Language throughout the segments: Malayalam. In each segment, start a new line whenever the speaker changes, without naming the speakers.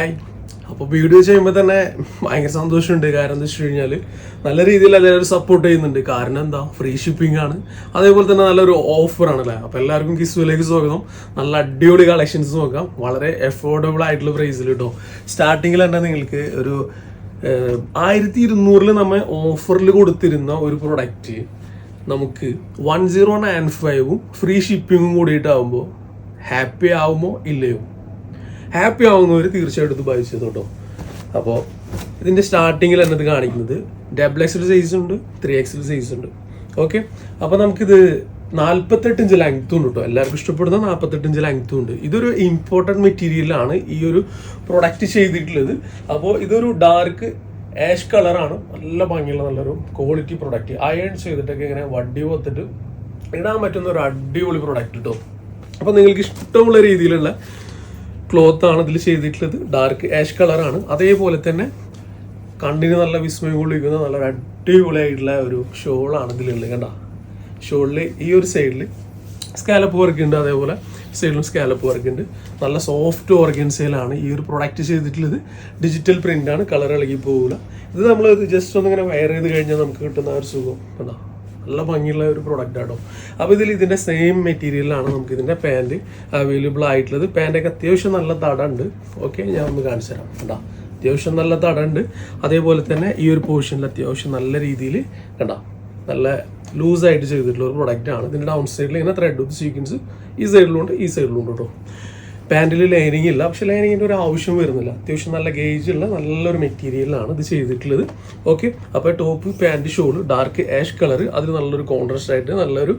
ഹായ് അപ്പോൾ വീഡിയോ ചെയ്യുമ്പോൾ തന്നെ ഭയങ്കര സന്തോഷമുണ്ട്. കാരണം എന്താ വെച്ച് കഴിഞ്ഞാൽ നല്ല രീതിയിൽ എല്ലാവരും സപ്പോർട്ട് ചെയ്യുന്നുണ്ട്. കാരണം എന്താ? ഫ്രീ ഷിപ്പിംഗ് ആണ്. അതേപോലെ തന്നെ നല്ലൊരു ഓഫറാണ് അല്ലേ അപ്പോൾ എല്ലാവർക്കും കിസ്വിലേക്ക് സ്വാഗതം. നല്ല അടിപൊളി കളക്ഷൻസ് നോക്കാം. വളരെ എഫോർഡബിൾ ആയിട്ടുള്ള പ്രൈസിൽ കേട്ടോ സ്റ്റാർട്ടിങ്ങിൽ തന്നെ നിങ്ങൾക്ക് ഒരു ആയിരത്തി ഇരുന്നൂറിൽ നമ്മൾ ഓഫറിൽ കൊടുത്തിരുന്ന ഒരു പ്രൊഡക്റ്റ് നമുക്ക് വൺ സീറോ നയൻ ഫൈവും ഫ്രീ ഷിപ്പിങ്ങും കൂടിയിട്ടാവുമ്പോൾ ഹാപ്പി ആവുമോ ഇല്ലയോ? ഹാപ്പി ആവുന്നവർ തീർച്ചയായിട്ടും ഇത് ബൈ ചെയ്തു കേട്ടോ അപ്പോൾ ഇതിന്റെ സ്റ്റാർട്ടിങ്ങിൽ എന്നത് കാണിക്കുന്നത്. ഡബിൾ എക്സൽ സൈസ് ഉണ്ട് ത്രീ എക്സൽ സൈസ് ഉണ്ട്. ഓക്കെ അപ്പോൾ നമുക്കിത് നാൽപ്പത്തെട്ട് ഇഞ്ച് ലെങ്ത്തും ഉണ്ട് കേട്ടോ എല്ലാവർക്കും ഇഷ്ടപ്പെടുന്ന നാൽപ്പത്തെട്ട് ഇഞ്ച് ലെങ്ത്തും ഉണ്ട്. ഇതൊരു ഇമ്പോർട്ടന്റ് മെറ്റീരിയലാണ് ഈ ഒരു പ്രൊഡക്റ്റ് ചെയ്തിട്ടുള്ളത്. അപ്പോൾ ഇതൊരു ഡാർക്ക് ആഷ് കളറാണ് നല്ല ഭംഗിയുള്ള നല്ലൊരു ക്വാളിറ്റി പ്രൊഡക്റ്റ് അയൺ ചെയ്തിട്ടൊക്കെ ഇങ്ങനെ വടി പോത്തിട്ട് ഇടാൻ പറ്റുന്ന ഒരു അടിപൊളി പ്രൊഡക്റ്റ് കേട്ടോ അപ്പോൾ നിങ്ങൾക്ക് ഇഷ്ടമുള്ള രീതിയിലുള്ള ക്ലോത്ത് ആണ് ഇതിൽ ചെയ്തിട്ടുള്ളത്. ഡാർക്ക് ആഷ് കളറാണ് അതേപോലെ തന്നെ കണ്ണിന് നല്ല വിസ്മയം കൊള്ളിക്കുന്ന നല്ല അടിപൊളിയായിട്ടുള്ള ഒരു ഷോളാണ് ഇതിലുള്ളത് കണ്ട. ഷോളിൽ ഈ ഒരു സൈഡിൽ സ്കാലപ്പ് വർക്ക് ഉണ്ട്. അതേപോലെ സൈഡിലും സ്കാലപ്പ് വർക്ക് ഉണ്ട്. നല്ല സോഫ്റ്റ് ഓർഗൻസയിലാണ് ഈ ഒരു പ്രൊഡക്റ്റ് ചെയ്തിട്ടുള്ളത്. ഡിജിറ്റൽ പ്രിന്റ് ആണ്. കളർ ഇളകി പോകില്ല ഇത് നമ്മൾ ജസ്റ്റ് ഒന്നിങ്ങനെ വയർ ചെയ്ത് കഴിഞ്ഞാൽ നമുക്ക് കിട്ടുന്ന ഒരു സുഖം. കണ്ടോ. നല്ല ഭംഗിയുള്ള ഒരു പ്രൊഡക്റ്റ് ആട്ടോ. അപ്പോൾ ഇതിൽ ഇതിന്റെ സെയിം മെറ്റീരിയലാണ് നമുക്ക് ഇതിന്റെ പാന്റ് അവൈലബിൾ ആയിട്ടുള്ളത്. പാന്റൊക്കെ അത്യാവശ്യം നല്ല തടുണ്ട്. ഓക്കെ ഞാൻ ഒന്ന് കാണിച്ചു തരാം. കണ്ടാ? അത്യാവശ്യം നല്ല തടുണ്ട്. അതേപോലെ തന്നെ ഈ ഒരു പോർഷനിൽ അത്യാവശ്യം നല്ല രീതിയിൽ കണ്ടാ? നല്ല ലൂസായിട്ട് ചെയ്തിട്ടുള്ള ഒരു പ്രൊഡക്റ്റ് ആണ്. ഇതിന്റെ ഡൗൺ സൈഡിൽ ഇങ്ങനെ ത്രെഡ് സീക്വൻസ് ഈ സൈഡിലുണ്ട് ഈ സൈഡിലുണ്ട് കേട്ടോ പാന്റിൽ ലൈനിങ് ഇല്ല. പക്ഷെ ലൈനിങ്ങിന്റെ ഒരു ആവശ്യം വരുന്നില്ല. അത്യാവശ്യം നല്ല ഗേജ് ഉള്ള നല്ലൊരു മെറ്റീരിയലാണ് ഇത് ചെയ്തിട്ടുള്ളത്. ഓക്കെ അപ്പോൾ top pant shawl dark ash colour അതിൽ നല്ലൊരു കോൺട്രാസ്റ്റ് ആയിട്ട് നല്ലൊരു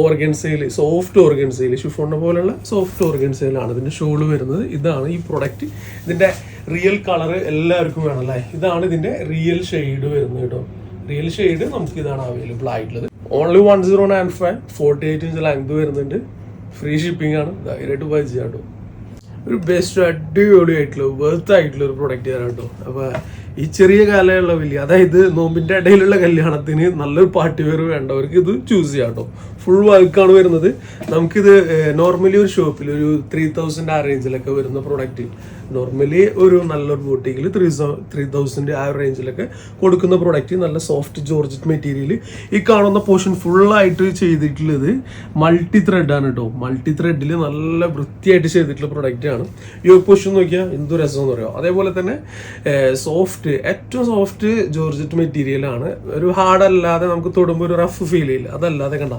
ഓർഗൻസയിൽ സോഫ്റ്റ് ഓർഗൻസയിൽ ഷിഫോണിനെ പോലുള്ള സോഫ്റ്റ് ഓർഗൻസയിലാണ് ഇതിന്റെ ഷോൾ വരുന്നത്. ഇതാണ് ഈ പ്രൊഡക്റ്റ് ഇതിന്റെ റിയൽ കളർ എല്ലാവർക്കും വേണം അല്ലേ? ഇതാണ് ഇതിന്റെ റിയൽ ഷെയ്ഡ് വരുന്നത് കേട്ടോ. റിയൽ ഷെയ്ഡ് നമുക്ക് ഇതാണ് അവൈലബിൾ ആയിട്ടുള്ളത്. Only one zero nine five forty eight inch length വരുന്നുണ്ട്. ഫ്രീ ഷിപ്പിംഗ് ആണ്. ധൈര്യമായിട്ട് ബൈ ചെയ്യാം കേട്ടോ. ഒരു ബെസ്റ്റ് അടിപൊളി ആയിട്ടുള്ള വെർത്ത് ആയിട്ടുള്ള ഒരു പ്രൊഡക്റ്റ് തരാം കേട്ടോ. അപ്പൊ ഈ ചെറിയ കാലയളവിൽ അതായത് നോമ്പിന്റെ ഇടയിലുള്ള കല്യാണത്തിന് നല്ലൊരു പാർട്ടി വെയർ വേണ്ടവർക്ക് ഇത് ചൂസ് ചെയ്യാം കേട്ടോ. ഫുൾ വർക്കാണ് വരുന്നത്. നമുക്കിത് നോർമലി ഒരു ഷോപ്പിൽ ഒരു ത്രീ തൗസൻഡ് ആ റേഞ്ചിലൊക്കെ വരുന്ന പ്രൊഡക്റ്റ് നോർമലി ഒരു നല്ലൊരു ബൂട്ടിക്കിൽ ത്രീ ത്രീ തൗസൻഡ് ആ റേഞ്ചിലൊക്കെ കൊടുക്കുന്ന പ്രൊഡക്റ്റ് നല്ല സോഫ്റ്റ് ജോർജറ്റ് മെറ്റീരിയൽ ഈ കാണുന്ന പോർഷൻ ഫുള്ളായിട്ട് ചെയ്തിട്ടുള്ളത് മൾട്ടി ത്രെഡാണ് കേട്ടോ മൾട്ടി ത്രെഡിൽ നല്ല വൃത്തിയായിട്ട് ചെയ്തിട്ടുള്ള പ്രൊഡക്റ്റാണ് ഈ പോർഷൻ നോക്കിയാൽ എന്തോ രസം എന്ന് പറയാം അതേപോലെ തന്നെ സോഫ്റ്റ് ഏറ്റവും സോഫ്റ്റ് ജോർജറ്റ് മെറ്റീരിയലാണ് ഒരു ഹാർഡ് അല്ലാതെ നമുക്ക് തൊടുമ്പോൾ ഒരു റഫ് ഫീൽ ചെയ്യില്ല അതല്ലാതെ കണ്ട.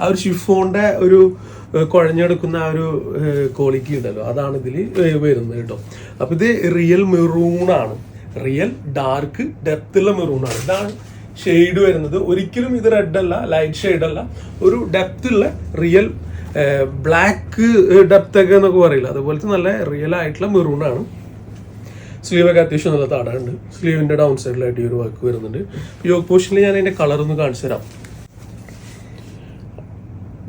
ആ ഒരു ഷിഫോണിന്റെ ഒരു കുഴഞ്ഞെടുക്കുന്ന ആ ഒരു ക്വാളിറ്റി ഉണ്ടല്ലോ. അതാണ് ഇതിൽ വരുന്നത് കേട്ടോ. അപ്പൊ ഇത് റിയൽ മെറൂണാണ് റിയൽ ഡാർക്ക് ഡെപ്തുള്ള മെറൂണാണ് ഇതാണ് ഷെയ്ഡ് വരുന്നത്. ഒരിക്കലും ഇത് റെഡ് അല്ല ലൈറ്റ് ഷെയ്ഡ് അല്ല. ഒരു ഡെപ്തുള്ള റിയൽ ബ്ലാക്ക് ഡെപ്ത് ഒക്കെ എന്നൊക്കെ പറയില്ല. അതുപോലത്തെ നല്ല റിയൽ ആയിട്ടുള്ള മെറൂണാണ് സ്ലീവൊക്കെ അത്യാവശ്യം നല്ല താടാണ്ട് സ്ലീവിന്റെ ഡൗൺ സൈഡിലായിട്ട് ഈ ഒരു വർക്ക് വരുന്നുണ്ട്. യോഗ പോഷനിൽ ഞാൻ അതിന്റെ കളർ ഒന്ന് കാണിച്ചു തരാം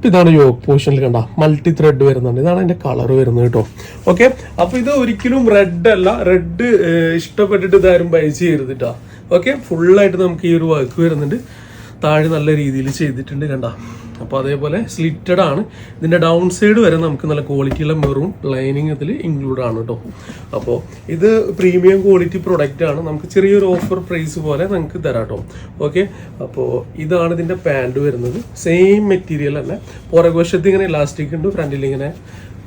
ഇതാണ് യോഗ പോർഷനിൽ കണ്ട മൾട്ടി ത്രെഡ് വരുന്നുണ്ട്. ഇതാണ് അതിന്റെ കളർ വരുന്നത് കേട്ടോ. ഓക്കെ അപ്പൊ ഇത് ഒരിക്കലും റെഡ് അല്ല. റെഡ് ഇഷ്ടപ്പെട്ടിട്ട് ഇതാരും ബൈ ചെയ്യരുത് കേട്ടോ ഓക്കെ ഫുള്ളായിട്ട് നമുക്ക് ഈ ഒരു വർക്ക് വരുന്നുണ്ട്. താഴെ നല്ല രീതിയിൽ ചെയ്തിട്ടുണ്ട് കണ്ട. അപ്പോൾ അതേപോലെ സ്ലിറ്റഡ് ആണ്. ഇതിന്റെ ഡൗൺ സൈഡ് വരെ നമുക്ക് നല്ല ക്വാളിറ്റിയുള്ള മെറൂൺ ലൈനിങ് ഇതിൽ ഇൻക്ലൂഡ് ആണ് കേട്ടോ അപ്പോൾ ഇത് പ്രീമിയം ക്വാളിറ്റി പ്രൊഡക്റ്റ് ആണ്. നമുക്ക് ചെറിയൊരു ഓഫർ പ്രൈസ് പോലെ നമുക്ക് തരാം കേട്ടോ ഓക്കെ അപ്പോൾ ഇതാണ് ഇതിന്റെ പാന്റ് വരുന്നത്. സെയിം മെറ്റീരിയൽ തന്നെ പുറകുവശത്ത് ഇങ്ങനെ ഇലാസ്റ്റിക് ഉണ്ട് ഫ്രണ്ടിൽ ഇങ്ങനെ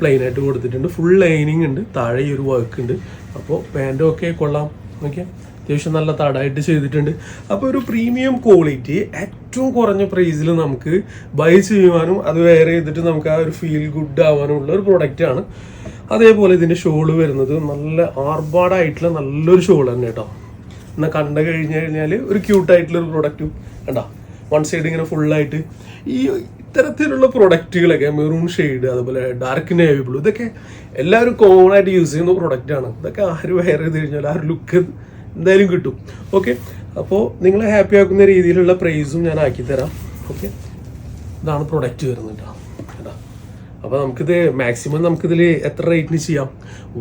പ്ലെയിൻ ആയിട്ട് കൊടുത്തിട്ടുണ്ട്. ഫുൾ ലൈനിങ് ഉണ്ട്. താഴെ ഈ ഒരു വർക്ക് ഉണ്ട്. അപ്പോൾ പാന്റും ഒക്കെ കൊള്ളാം. ഓക്കെ അത്യാവശ്യം നല്ല തടായിട്ട് ചെയ്തിട്ടുണ്ട്. അപ്പോൾ ഒരു പ്രീമിയം ക്വാളിറ്റി ഏറ്റവും കുറഞ്ഞ പ്രൈസിൽ നമുക്ക് ബൈ ചെയ്യുവാനും അത് വെയർ ചെയ്തിട്ട് നമുക്ക് ആ ഒരു ഫീൽ ഗുഡ് ആവാനും ഉള്ള ഒരു പ്രൊഡക്റ്റാണ് അതേപോലെ ഇതിന്റെ ഷോൾ വരുന്നത് നല്ല ആർഭാടായിട്ടുള്ള നല്ലൊരു ഷോൾ തന്നെ കേട്ടോ. എന്നാൽ കണ്ടു കഴിഞ്ഞു കഴിഞ്ഞാൽ ഒരു ക്യൂട്ടായിട്ടുള്ള ഒരു പ്രൊഡക്റ്റും കണ്ടാ. വൺ സൈഡ് ഇങ്ങനെ ഫുള്ളായിട്ട് ഈ ഇത്തരത്തിലുള്ള പ്രൊഡക്റ്റുകളൊക്കെ മെറൂൺ ഷെയ്ഡ് അതുപോലെ ഡാർക്ക് നേവി ബ്ലൂ ഇതൊക്കെ എല്ലാവരും കോമൺ ആയിട്ട് യൂസ് ചെയ്യുന്ന പ്രൊഡക്റ്റാണ് ഇതൊക്കെ ആര് വെയർ ചെയ്ത് കഴിഞ്ഞാൽ ആ ഒരു ലുക്ക് എന്തായാലും കിട്ടും. ഓക്കെ അപ്പോൾ നിങ്ങളെ ഹാപ്പി ആക്കുന്ന രീതിയിലുള്ള പ്രൈസും ഞാൻ ആക്കി തരാം. ഓക്കെ ഇതാണ് പ്രൊഡക്റ്റ് വരുന്നത് അപ്പോൾ നമുക്കിത് മാക്സിമം നമുക്കിതിൽ എത്ര റേറ്റിന് ചെയ്യാം?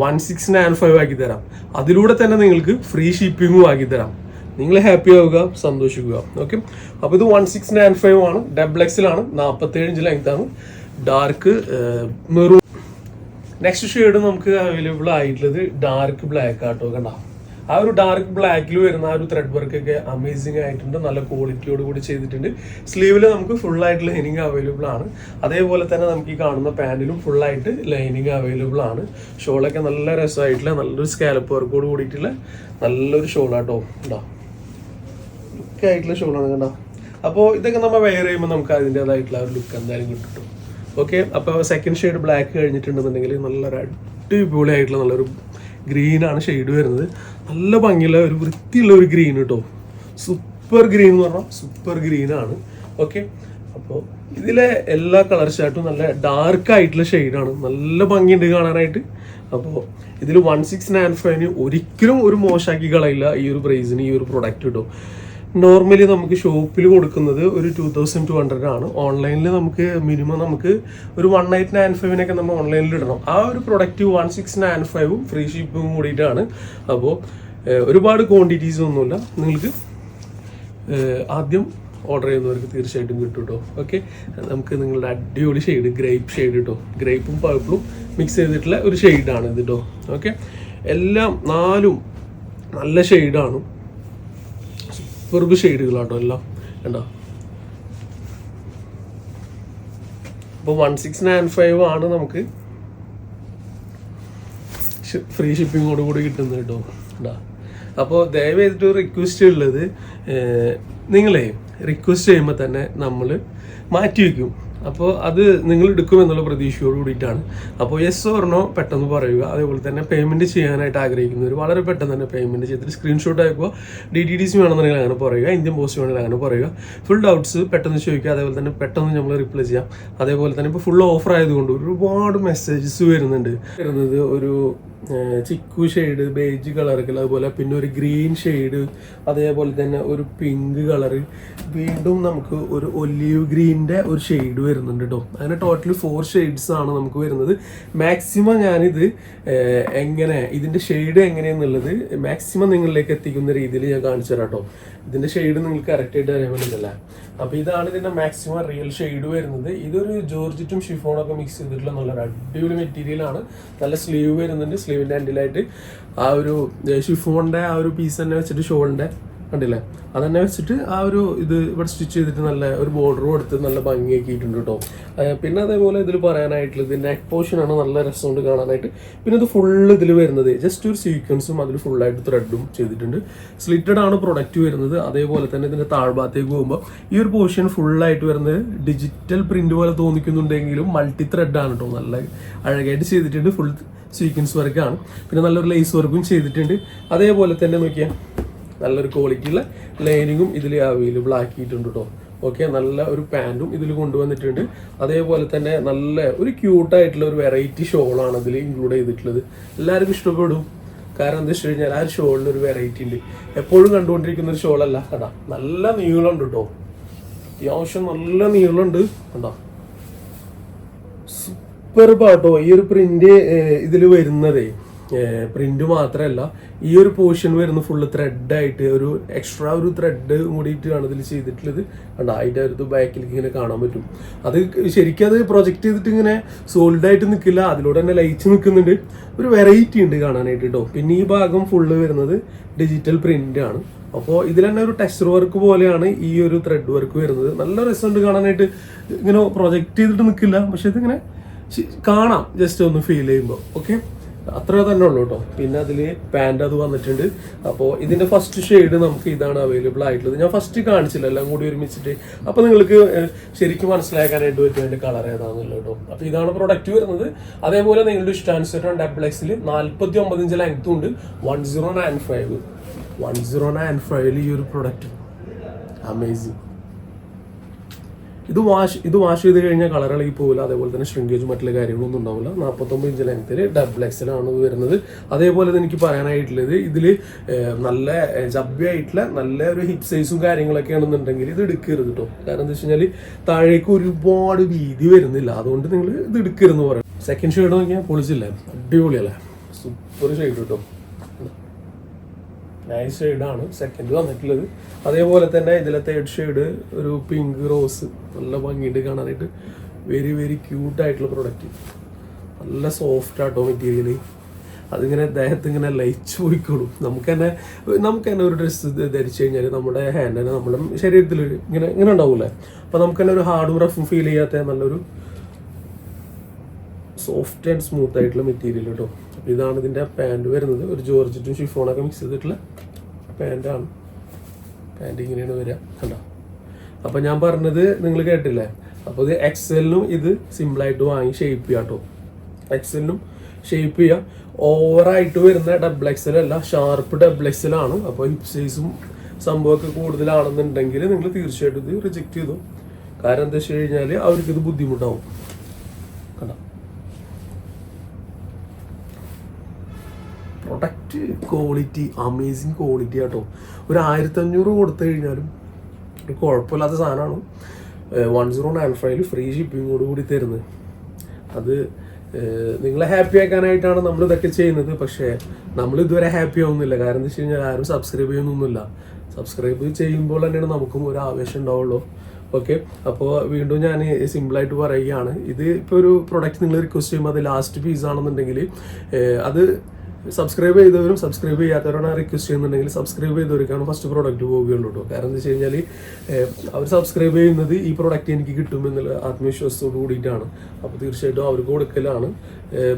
വൺ സിക്സ് നയൻ ഫൈവ് ആക്കി തരാം. അതിലൂടെ തന്നെ നിങ്ങൾക്ക് ഫ്രീ ഷിപ്പിങ്ങും ആക്കി തരാം. നിങ്ങൾ ഹാപ്പി ആവുക സന്തോഷിക്കുക. ഓക്കെ അപ്പോൾ ഇത് വൺ സിക്സ് നയൻ ഫൈവ് ആണ്. ഡബിൾ എക്സിലാണ് നാൽപ്പത്തേഴ് ഇഞ്ച് ലെങ്ത് ആണ്. ഡാർക്ക് മെറൂൺ നെക്സ്റ്റ് ഷെയ്ഡ് നമുക്ക് അവൈലബിൾ ആയിട്ടുള്ളത് ഡാർക്ക് ബ്ലാക്ക് ആട്ടോ. കണ്ട? ആ ഒരു ഡാർക്ക് ബ്ലാക്കിൽ വരുന്ന ആ ഒരു ത്രെഡ് വർക്ക് ഒക്കെ അമേസിംഗ് ആയിട്ടുണ്ട്. നല്ല ക്വാളിറ്റിയോട് കൂടി ചെയ്തിട്ടുണ്ട്. സ്ലീവിൽ നമുക്ക് ഫുൾ ആയിട്ട് ലൈനിങ് അവൈലബിൾ ആണ്. അതേപോലെ തന്നെ നമുക്ക് ഈ കാണുന്ന പാന്റിലും ഫുൾ ആയിട്ട് ലൈനിങ് അവൈലബിൾ ആണ്. ഷോളൊക്കെ നല്ല രസമായിട്ടുള്ള നല്ലൊരു സ്കാലപ്പ് വർക്കോട് കൂടിയിട്ടുള്ള നല്ലൊരു ഷോളാട്ടോ ഉണ്ടോ ലുക്ക് ആയിട്ടുള്ള ഷോളാണ് കേട്ടോ അപ്പോൾ ഇതൊക്കെ നമ്മൾ വെയർ ചെയ്യുമ്പോൾ നമുക്ക് അതിന്റെതായിട്ടുള്ള ഒരു ലുക്ക് എന്തായാലും കിട്ടും. ഓക്കെ അപ്പോൾ സെക്കൻഡ് ഷെയ്ഡ് ബ്ലാക്ക് കഴിഞ്ഞിട്ടുണ്ടെന്നുണ്ടെങ്കിൽ നല്ലൊരു അടിപൊളിയായിട്ടുള്ള നല്ലൊരു ഗ്രീനാണ് ഷെയ്ഡ് വരുന്നത്. നല്ല ഭംഗിയുള്ള ഒരു വൃത്തിയുള്ള ഒരു ഗ്രീൻ കേട്ടോ സൂപ്പർ ഗ്രീൻ എന്ന് പറഞ്ഞാൽ സൂപ്പർ ഗ്രീനാണ് ഓക്കെ അപ്പോൾ ഇതിലെ എല്ലാ കളർ ഷർട്ടും നല്ല ഡാർക്ക് ആയിട്ടുള്ള ഷെയ്ഡാണ് നല്ല ഭംഗിയുണ്ട് കാണാനായിട്ട്. അപ്പോൾ ഇതിൽ വൺ സിക്സ് നയൻ ഫൈവിന് ഒരിക്കലും ഒരു മോശമാക്കി കളയില്ല ഈ ഒരു പ്രൈസിന് ഈ ഒരു പ്രൊഡക്റ്റ് കിട്ടും നോർമലി നമുക്ക് ഷോപ്പിൽ കൊടുക്കുന്നത് ഒരു ടു തൗസൻഡ് ടു ഹൺഡ്രഡ് ആണ്. ഓൺലൈനിൽ നമുക്ക് മിനിമം നമുക്ക് ഒരു വൺ എയ്റ്റ് നയൻ ഫൈവിനൊക്കെ നമ്മൾ ഓൺലൈനിൽ ഇടണം. ആ ഒരു പ്രൊഡക്റ്റ് വൺ സിക്സ് നയൻ ഫൈവും ഫ്രീ ഷിപ്പും കൂടിയിട്ടാണ്. അപ്പോൾ ഒരുപാട് ക്വാണ്ടിറ്റീസ് ഒന്നുമില്ല. നിങ്ങൾക്ക് ആദ്യം ഓർഡർ ചെയ്യുന്നവർക്ക് തീർച്ചയായിട്ടും കിട്ടും കേട്ടോ ഓക്കെ നമുക്ക് നിങ്ങളുടെ അടിപൊളി ഷെയ്ഡ് ഗ്രേപ്പ് ഷെയ്ഡ് കേട്ടോ ഗ്രേപ്പും പഴുപ്പും മിക്സ് ചെയ്തിട്ടുള്ള ഒരു ഷെയ്ഡാണ് ഇത് കേട്ടോ ഓക്കെ എല്ലാം നാലും നല്ല ഷെയ്ഡാണ് സൂപ്പർബ് ഷെയ്ഡുകളാട്ടോ എല്ലാം. കണ്ടോ? അപ്പോൾ വൺ സിക്സ് നയൻ ഫൈവ് ആണ് നമുക്ക് ഫ്രീ ഷിപ്പിങ്ങോട് കൂടി കിട്ടുന്നത് കേട്ടോ. കേട്ടോ അപ്പോൾ ദയവായിട്ട് റിക്വസ്റ്റ് ഉള്ളത് നിങ്ങളെ റിക്വസ്റ്റ് ചെയ്യുമ്പോൾ തന്നെ നമ്മൾ മാറ്റി വയ്ക്കും അപ്പോൾ അത് നിങ്ങൾ എടുക്കും എന്നുള്ള പ്രതീക്ഷയോട് കൂടിയിട്ടാണ്. അപ്പോൾ യെസ് ഓർണോ പെട്ടെന്ന് പറയുക. അതേപോലെ തന്നെ പേയ്മെന്റ് ചെയ്യാനായിട്ട് ആഗ്രഹിക്കുന്നവർ വളരെ പെട്ടെന്ന് തന്നെ പേയ്മെന്റ് ചെയ്തിട്ട് സ്ക്രീൻഷോട്ട് അയക്കുക. ഡി ടി ഡി സി വേണമെന്നുണ്ടെങ്കിൽ അങ്ങനെ പറയുക. ഇന്ത്യൻ പോസ്റ്റ് വേണമെങ്കിൽ അങ്ങനെ പറയുക. ഫുൾ ഡൗട്ട്സ് പെട്ടെന്ന് ചോദിക്കുക. അതേപോലെ തന്നെ പെട്ടെന്ന് നമ്മൾ റിപ്ലൈ ചെയ്യാം. അതേപോലെ തന്നെ ഇപ്പോൾ ഫുൾ ഓഫർ ആയതുകൊണ്ട് ഒരുപാട് മെസ്സേജസ് വരുന്നുണ്ട്. വരുന്നത് ഒരു ചിക്കു ഷെയ്ഡ് ബേജ് കളർ അതുപോലെ പിന്നെ ഒരു ഗ്രീൻ ഷെയ്ഡ് അതേപോലെ തന്നെ ഒരു പിങ്ക് കളറ് വീണ്ടും നമുക്ക് ഒരു ഒലീവ് ഗ്രീനിന്റെ ഒരു ഷെയ്ഡ് വരുന്നുണ്ട് കേട്ടോ അങ്ങനെ ടോട്ടൽ ഫോർ ഷെയ്ഡ്സ് ആണ് നമുക്ക് വരുന്നത്. മാക്സിമം ഞാനിത് എങ്ങനെ ഇതിന്റെ ഷെയ്ഡ് എങ്ങനെയെന്നുള്ളത് മാക്സിമം നിങ്ങളിലേക്ക് എത്തിക്കുന്ന രീതിയിൽ ഞാൻ കാണിച്ചു തരാം കേട്ടോ ഇതിന്റെ ഷെയ്ഡ് നിങ്ങൾക്ക് കറക്റ്റായിട്ട് അറിയാൻ പറ്റുന്നില്ല. അപ്പോൾ ഇതാണ് ഇതിന്റെ മാക്സിമം റിയൽ ഷെയ്ഡ് വരുന്നത്. ഇതൊരു ജോർജറ്റും ഷിഫോണൊക്കെ മിക്സ് ചെയ്തിട്ടുള്ള നല്ലൊരു അടിപൊളി മെറ്റീരിയലാണ് നല്ല സ്ലീവ് വരുന്നുണ്ട്. സ്ലീവിന്റെ ആൻഡിലായിട്ട് ആ ഒരു ഷിഫോണിന്റെ ആ ഒരു പീസ് തന്നെ വെച്ചിട്ട് ഷോളിന്റെ കണ്ടില്ലേ? അതന്നെ വെച്ചിട്ട് ആ ഒരു ഇത് ഇവിടെ സ്റ്റിച്ച് ചെയ്തിട്ട് നല്ല ഒരു ബോർഡർ കൊടുത്ത് നല്ല ഭംഗിയാക്കിയിട്ടുണ്ട് കേട്ടോ പിന്നെ അതേപോലെ ഇതിൽ പറയാനായിട്ടുള്ളത് നെക്ക് ആണ് നല്ല രസമുണ്ട് കാണാനായിട്ട്. പിന്നെ ഇത് ഫുള്ള് ഇതിൽ വരുന്നത് ജസ്റ്റ് ഒരു സീക്വൻസും അതിൽ ഫുള്ളായിട്ട് ത്രെഡും ചെയ്തിട്ടുണ്ട്. സ്ലിറ്റഡ് ആണ് പ്രൊഡക്റ്റ് വരുന്നത്. അതേപോലെ തന്നെ ഇതിന്റെ താഴ്ഭാഗത്തേക്ക് പോകുമ്പോൾ ഈ ഒരു പോർഷൻ ഫുള്ളായിട്ട് വരുന്നത് ഡിജിറ്റൽ പ്രിന്റ് പോലെ തോന്നിക്കുന്നുണ്ടെങ്കിലും മൾട്ടി ത്രെഡ് ആണ് കേട്ടോ നല്ല അഴകായിട്ട് ചെയ്തിട്ടുണ്ട്. ഫുൾ സീക്വൻസ് വർക്കാണ് പിന്നെ നല്ലൊരു ലേസ് വർക്കും ചെയ്തിട്ടുണ്ട്. അതേപോലെ തന്നെ നോക്കിയാൽ നല്ലൊരു ക്വാളിറ്റിയുള്ള ലൈനിങ്ങും ഇതിൽ അവൈലബിൾ ആക്കിയിട്ടുണ്ട് കേട്ടോ ഓക്കെ നല്ല ഒരു പാന്റും ഇതിൽ കൊണ്ടുവന്നിട്ടുണ്ട്. അതേപോലെ തന്നെ നല്ല ഒരു ക്യൂട്ടായിട്ടുള്ള ഒരു വെറൈറ്റി ഷോളാണ് ഇതിൽ ഇൻക്ലൂഡ് ചെയ്തിട്ടുള്ളത്. എല്ലാവർക്കും ഇഷ്ടപ്പെടും. കാരണം എന്താ വെച്ച് കഴിഞ്ഞാൽ ആ ഒരു ഒരു വെറൈറ്റി ഉണ്ട്. എപ്പോഴും കണ്ടുകൊണ്ടിരിക്കുന്ന ഒരു ഷോളല്ല കേട്ടാ നല്ല നീളമുണ്ട് കേട്ടോ അത്യാവശ്യം നല്ല നീളമുണ്ട് കേട്ടോ സൂപ്പർ പാട്ടോ ഈ ഒരു പ്രിന്റ് ഇതിൽ വരുന്നതേ. പ്രിന്റ് മാത്രമല്ല ഈ ഒരു പോർഷൻ വരുന്ന ഫുള്ള് ആയിട്ട് ഒരു എക്സ്ട്രാ ഒരു ത്രെഡ് കൂടിയിട്ടാണ് ഇതിൽ ചെയ്തിട്ടുള്ളത്. കണ്ട അതിന്റെ ഒരു ബാക്കിലേക്ക് ഇങ്ങനെ കാണാൻ പറ്റും. അത് ശരിക്കും അത് പ്രൊജക്ട് ചെയ്തിട്ട് ഇങ്ങനെ സോളിഡ് ആയിട്ട് നിൽക്കില്ല അതിലൂടെ തന്നെ ലൈറ്റ് നിൽക്കുന്നുണ്ട് ഒരു വെറൈറ്റി ഉണ്ട് കാണാനായിട്ട് കേട്ടോ പിന്നെ ഈ ഭാഗം ഫുള്ള് വരുന്നത് ഡിജിറ്റൽ പ്രിന്റ് ആണ്. അപ്പോൾ ഇതിൽ തന്നെ ഒരു ടെക്സ്ചർ വർക്ക് പോലെയാണ് ഈ ഒരു ത്രെഡ് വർക്ക് വരുന്നത്. നല്ല രസമുണ്ട് കാണാനായിട്ട് ഇങ്ങനെ പ്രൊജക്റ്റ് ചെയ്തിട്ട് നിൽക്കില്ല പക്ഷെ ഇതിങ്ങനെ കാണാം. ജസ്റ്റ് ഒന്ന് ഫീൽ ചെയ്യുമ്പോൾ ഓക്കെ അത്ര തന്നെ ഉള്ളൂ കേട്ടോ പിന്നെ അതിൽ പാന്റ് അത് വന്നിട്ടുണ്ട്. അപ്പോൾ ഇതിന്റെ ഫസ്റ്റ് ഷെയ്ഡ് നമുക്ക് ഇതാണ് അവൈലബിൾ ആയിട്ടുള്ളത്. ഞാൻ ഫസ്റ്റ് കാണിച്ചില്ല എല്ലാം കൂടി ഒരുമിച്ചിട്ട്. അപ്പോൾ നിങ്ങൾക്ക് ശരിക്കും മനസ്സിലാക്കാനായിട്ട് പറ്റും അതിന്റെ കളർ ഏതാണെന്നുള്ളത് കേട്ടോ അപ്പോൾ ഇതാണ് പ്രൊഡക്റ്റ് വരുന്നത്. അതേപോലെ നിങ്ങളുടെ ഇഷ്ടാനുസരണം ഡബിൾ എക്സിൽ നാൽപ്പത്തി ഒമ്പത് ഇഞ്ച് ലെങ്ത്തും ഉണ്ട്. One zero nine five one zero nine ഫൈവിൽ ഈ ഒരു പ്രൊഡക്റ്റ് അമേസിങ് ഇത് വാഷ് ഇത് വാഷ് ചെയ്ത് കഴിഞ്ഞാൽ കളർ ഇളകി പോകില്ല അതേപോലെ തന്നെ ഷ്രിങ്കേജും മറ്റുള്ള കാര്യങ്ങളൊന്നും ഉണ്ടാവില്ല. നാൽപ്പത്തൊമ്പത് ഇഞ്ച് ലെങ്ത്തിൽ ഡബിൾ എക്സലാണ് വരുന്നത്. അതേപോലെ തന്നെ എനിക്ക് പറയാനായിട്ടുള്ളത് ഇതിൽ നല്ല ജബ്ബിയായിട്ടുള്ള നല്ല ഒരു ഹിപ്പ് സൈസും കാര്യങ്ങളൊക്കെ ആണെന്നുണ്ടെങ്കിൽ ഇത് എടുക്കരുത് കേട്ടോ കാരണം എന്താ വെച്ച് കഴിഞ്ഞാൽ താഴേക്ക് ഒരുപാട് വീതി വരുന്നില്ല. അതുകൊണ്ട് നിങ്ങൾ ഇത് എടുക്കരുതെന്ന് പറയാം സെക്കൻഡ് ഷെയ്ഡ് നോക്കിയാൽ പൊളിച്ചില്ലേ? അടിപൊളിയല്ലേ? സൂപ്പർ ഷെയ്ഡ് കേട്ടോ നൈസ് ഷെയ്ഡാണ് സെക്കൻഡ് വന്നിട്ടുള്ളത്. അതേപോലെ തന്നെ ഇതിലെ തേർഡ് ഷെയ്ഡ് ഒരു പിങ്ക് റോസ് നല്ല ഭംഗിയുണ്ട് കാണാനായിട്ട്. വെരി വെരി ക്യൂട്ടായിട്ടുള്ള പ്രൊഡക്റ്റ് നല്ല സോഫ്റ്റ് ആട്ടോ മെറ്റീരിയൽ അതിങ്ങനെ ദേഹത്ത് ഇങ്ങനെ ലയിച്ചു പോയിക്കോളും. നമുക്ക് തന്നെ നമുക്ക് തന്നെ ഒരു ഡ്രസ്സ് ധരിച്ചു കഴിഞ്ഞാൽ നമ്മുടെ ഹാൻഡിന് നമ്മുടെ ശരീരത്തിൽ ഇങ്ങനെ ഇങ്ങനെ ഉണ്ടാവില്ലേ? അപ്പോൾ നമുക്ക് തന്നെ ഒരു ഹാർഡ് റഫും ഫീൽ ചെയ്യാത്ത നല്ലൊരു സോഫ്റ്റ് ആൻഡ് സ്മൂത്ത് ആയിട്ടുള്ള മെറ്റീരിയൽ കേട്ടോ. ഇതാണ് ഇതിന്റെ പാന്റ് വരുന്നത്. ഒരു ജോർജറ്റും ഷിഫോണൊക്കെ മിക്സ് ചെയ്തിട്ടുള്ള പാന്റാണ് പാന്റ് ഇങ്ങനെയാണ് വരിക. കണ്ടോ? അപ്പോൾ ഞാൻ പറഞ്ഞത് നിങ്ങൾ കേട്ടില്ലേ? അപ്പോൾ ഇത് എക്സലിനും ഇത് സിമ്പിളായിട്ട് വാങ്ങി ഷേപ്പ് ചെയ്യാം കേട്ടോ. എക്സലിനും ഷേപ്പ് ചെയ്യാം. ഓവറായിട്ട് വരുന്ന ഡബിൾ എക്സൽ അല്ല ഷാർപ്പ് ഡബിൾ എക്സൽ ആണ്. അപ്പോൾ ഹിപ് സൈസും സംഭവമൊക്കെ കൂടുതലാണെന്നുണ്ടെങ്കിൽ നിങ്ങൾ തീർച്ചയായിട്ടും ഇത് റിജക്റ്റ് ചെയ്തു. കാരണം എന്താ വെച്ച് കഴിഞ്ഞാൽ അവർക്കിത് ബുദ്ധിമുട്ടാവും കണ്ടോ പ്രൊഡക്റ്റ് ക്വാളിറ്റി അമേസിങ് ക്വാളിറ്റി ആട്ടോ. ഒരു ആയിരത്തി അഞ്ഞൂറ് കൊടുത്തു കഴിഞ്ഞാലും ഒരു കുഴപ്പമില്ലാത്ത സാധനമാണ്. വൺ സീറോ നയൻ ഫൈവിൽ ഫ്രീ ഷിപ്പിങ്ങോട് കൂടി തരുന്നത്. അത് നിങ്ങളെ ഹാപ്പി ആക്കാനായിട്ടാണ് നമ്മൾ ഇതൊക്കെ ചെയ്യുന്നത്. പക്ഷേ നമ്മൾ ഇതുവരെ ഹാപ്പി ആവുന്നില്ല. കാരണം എന്താ വെച്ച് കഴിഞ്ഞാൽ ആരും സബ്സ്ക്രൈബ് ചെയ്യുന്നൊന്നുമില്ല. സബ്സ്ക്രൈബ് ചെയ്യുമ്പോൾ തന്നെയാണ് നമുക്കും ഒരു ആവേശം ഉണ്ടാവുള്ളൂ. ഓക്കെ അപ്പോൾ വീണ്ടും ഞാൻ സിമ്പിളായിട്ട് പറയുകയാണ്. ഇത് ഇപ്പോൾ ഒരു പ്രൊഡക്റ്റ് നിങ്ങൾ റിക്വസ്റ്റ് ചെയ്യുമ്പോൾ അത് ലാസ്റ്റ് പീസ് ആണെന്നുണ്ടെങ്കിൽ അത് സബ്സ്ക്രൈബ് ചെയ്തവരും സബ്സ്ക്രൈബ് ചെയ്യാത്തവരാണ് റിക്വസ്റ്റ് ചെയ്യുന്നുണ്ടെങ്കിൽ സബ്സ്ക്രൈബ് ചെയ്തവർക്കാണ് ഫസ്റ്റ് പ്രോഡക്റ്റ് പോവുകയുള്ളൂ കേട്ടോ. കാരണം എന്താ വെച്ച് കഴിഞ്ഞാൽ അവർ സബ്സ്ക്രൈബ് ചെയ്യുന്നത് ഈ പ്രോഡക്റ്റ് എനിക്ക് കിട്ടും എന്നുള്ള ആത്മവിശ്വാസത്തോട് കൂടിയിട്ടാണ്. അപ്പോൾ തീർച്ചയായിട്ടും അവർക്ക് കൊടുക്കലാണ്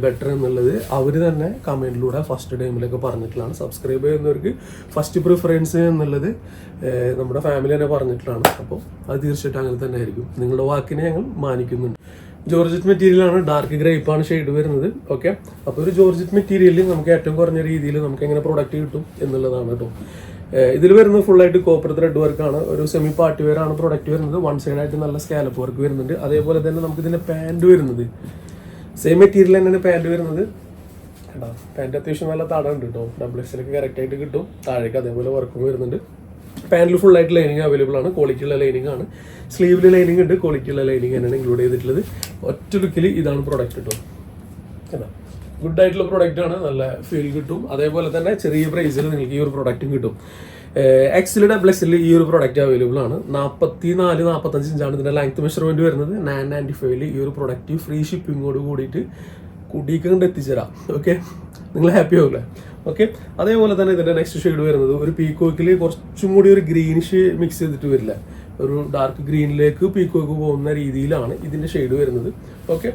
ബെറ്റർ എന്നുള്ളത്. അവർ തന്നെ കമന്റിലൂടെ ഫസ്റ്റ് ടൈമിലൊക്കെ പറഞ്ഞിട്ടുള്ളതാണ്. സബ്സ്ക്രൈബ് ചെയ്യുന്നവർക്ക് ഫസ്റ്റ് പ്രിഫറൻസ് എന്നുള്ളത് നമ്മുടെ ഫാമിലി തന്നെ പറഞ്ഞിട്ടുള്ളതാണ്. അപ്പോൾ അത് തീർച്ചയായിട്ടും അങ്ങനെ തന്നെ ആയിരിക്കും. നിങ്ങളുടെ വാക്കിനെ ഞങ്ങൾ മാനിക്കുന്നുണ്ട്. ജോർജറ്റ് മെറ്റീരിയലാണ് ഡാർക്ക് ഗ്രേപ്പാണ് ഷെയ്ഡ് വരുന്നത് ഓക്കെ അപ്പോൾ ഒരു ജോർജറ്റ് മെറ്റീരിയലിൽ നമുക്ക് ഏറ്റവും കുറഞ്ഞ രീതിയിൽ നമുക്ക് എങ്ങനെ പ്രൊഡക്റ്റ് കിട്ടും എന്നുള്ളതാണ് കേട്ടോ ഇതിൽ വരുന്നത് ഫുള്ളായിട്ട് കോപ്പർ ത്രെഡ് വർക്കാണ് ഒരു സെമി പാർട്ടി ആണ് പ്രൊഡക്റ്റ് വരുന്നത്. വൺ സൈഡ് ആയിട്ട് നല്ല സ്കാലപ്പ് വർക്ക് വരുന്നുണ്ട്. അതേപോലെ തന്നെ നമുക്ക് ഇതിന്റെ പാന്റ് വരുന്നത്. സെയിം മെറ്റീരിയൽ തന്നെയാണ് പാന്റ് വരുന്നത്. കേട്ടോ പാന്റ് അത്യാവശ്യം നല്ല തടം ഉണ്ട് കേട്ടോ ഡബിൾ എക്സിലൊക്കെ കറക്റ്റ് ആയിട്ട് കിട്ടും. താഴേക്ക് അതേപോലെ വർക്കും വരുന്നുണ്ട്. പാന്റിൽ ഫുൾ ആയിട്ട് ലൈനിങ് അവൈലബിൾ ആണ്. ക്വാളിറ്റിയുള്ള ലൈനിങ് ആണ്. സ്ലീവിൽ ലൈനിങ് ഉണ്ട്. ക്വാളിറ്റിയുള്ള ലൈനിങ് തന്നെയാണ് ഇൻക്ലൂഡ് ചെയ്തിട്ടുള്ളത്. ഒറ്റ ലുക്കിൽ ഇതാണ് പ്രോഡക്റ്റ് കേട്ടോ കേട്ടോ ഗുഡ് ആയിട്ടുള്ള പ്രോഡക്റ്റ് ആണ്. നല്ല ഫീൽ കിട്ടും. അതേപോലെ തന്നെ ചെറിയ പ്രൈസിൽ നിങ്ങൾക്ക് ഈ ഒരു പ്രൊഡക്റ്റും കിട്ടും. എക്സിൽ ഡബിൾ എക്സിൽ ഈ ഒരു പ്രോഡക്റ്റ് അവൈലബിൾ ആണ്. നാൽപ്പത്തി നാല് നാൽപ്പത്തഞ്ച് ഇഞ്ചാണ് ഇതിന്റെ ലെങ്ത് മെഷർമെന്റ് വരുന്നത്. നയൻ നയന്റി ഫൈവിൽ ഈ ഒരു പ്രോഡക്റ്റ് ഫ്രീ ഷിപ്പിങ്ങോട് കൂടിയിട്ട് കുടിക്ക് കണ്ട് എത്തിച്ചേരാം. ഓക്കെ നിങ്ങൾ ഹാപ്പി ആവില്ലേ ഓക്കെ അതേപോലെ തന്നെ ഇതിന്റെ നെക്സ്റ്റ് ഷെയ്ഡ് വരുന്നത് ഒരു പീക്കോക്കിൽ കുറച്ചും കൂടി ഒരു ഗ്രീനിഷ് മിക്സ് ചെയ്തിട്ട് വരില്ല. ഒരു ഡാർക്ക് ഗ്രീനിലേക്ക് പീക്കോക്ക് പോകുന്ന രീതിയിലാണ് ഇതിന്റെ ഷെയ്ഡ് വരുന്നത്. ഓക്കെ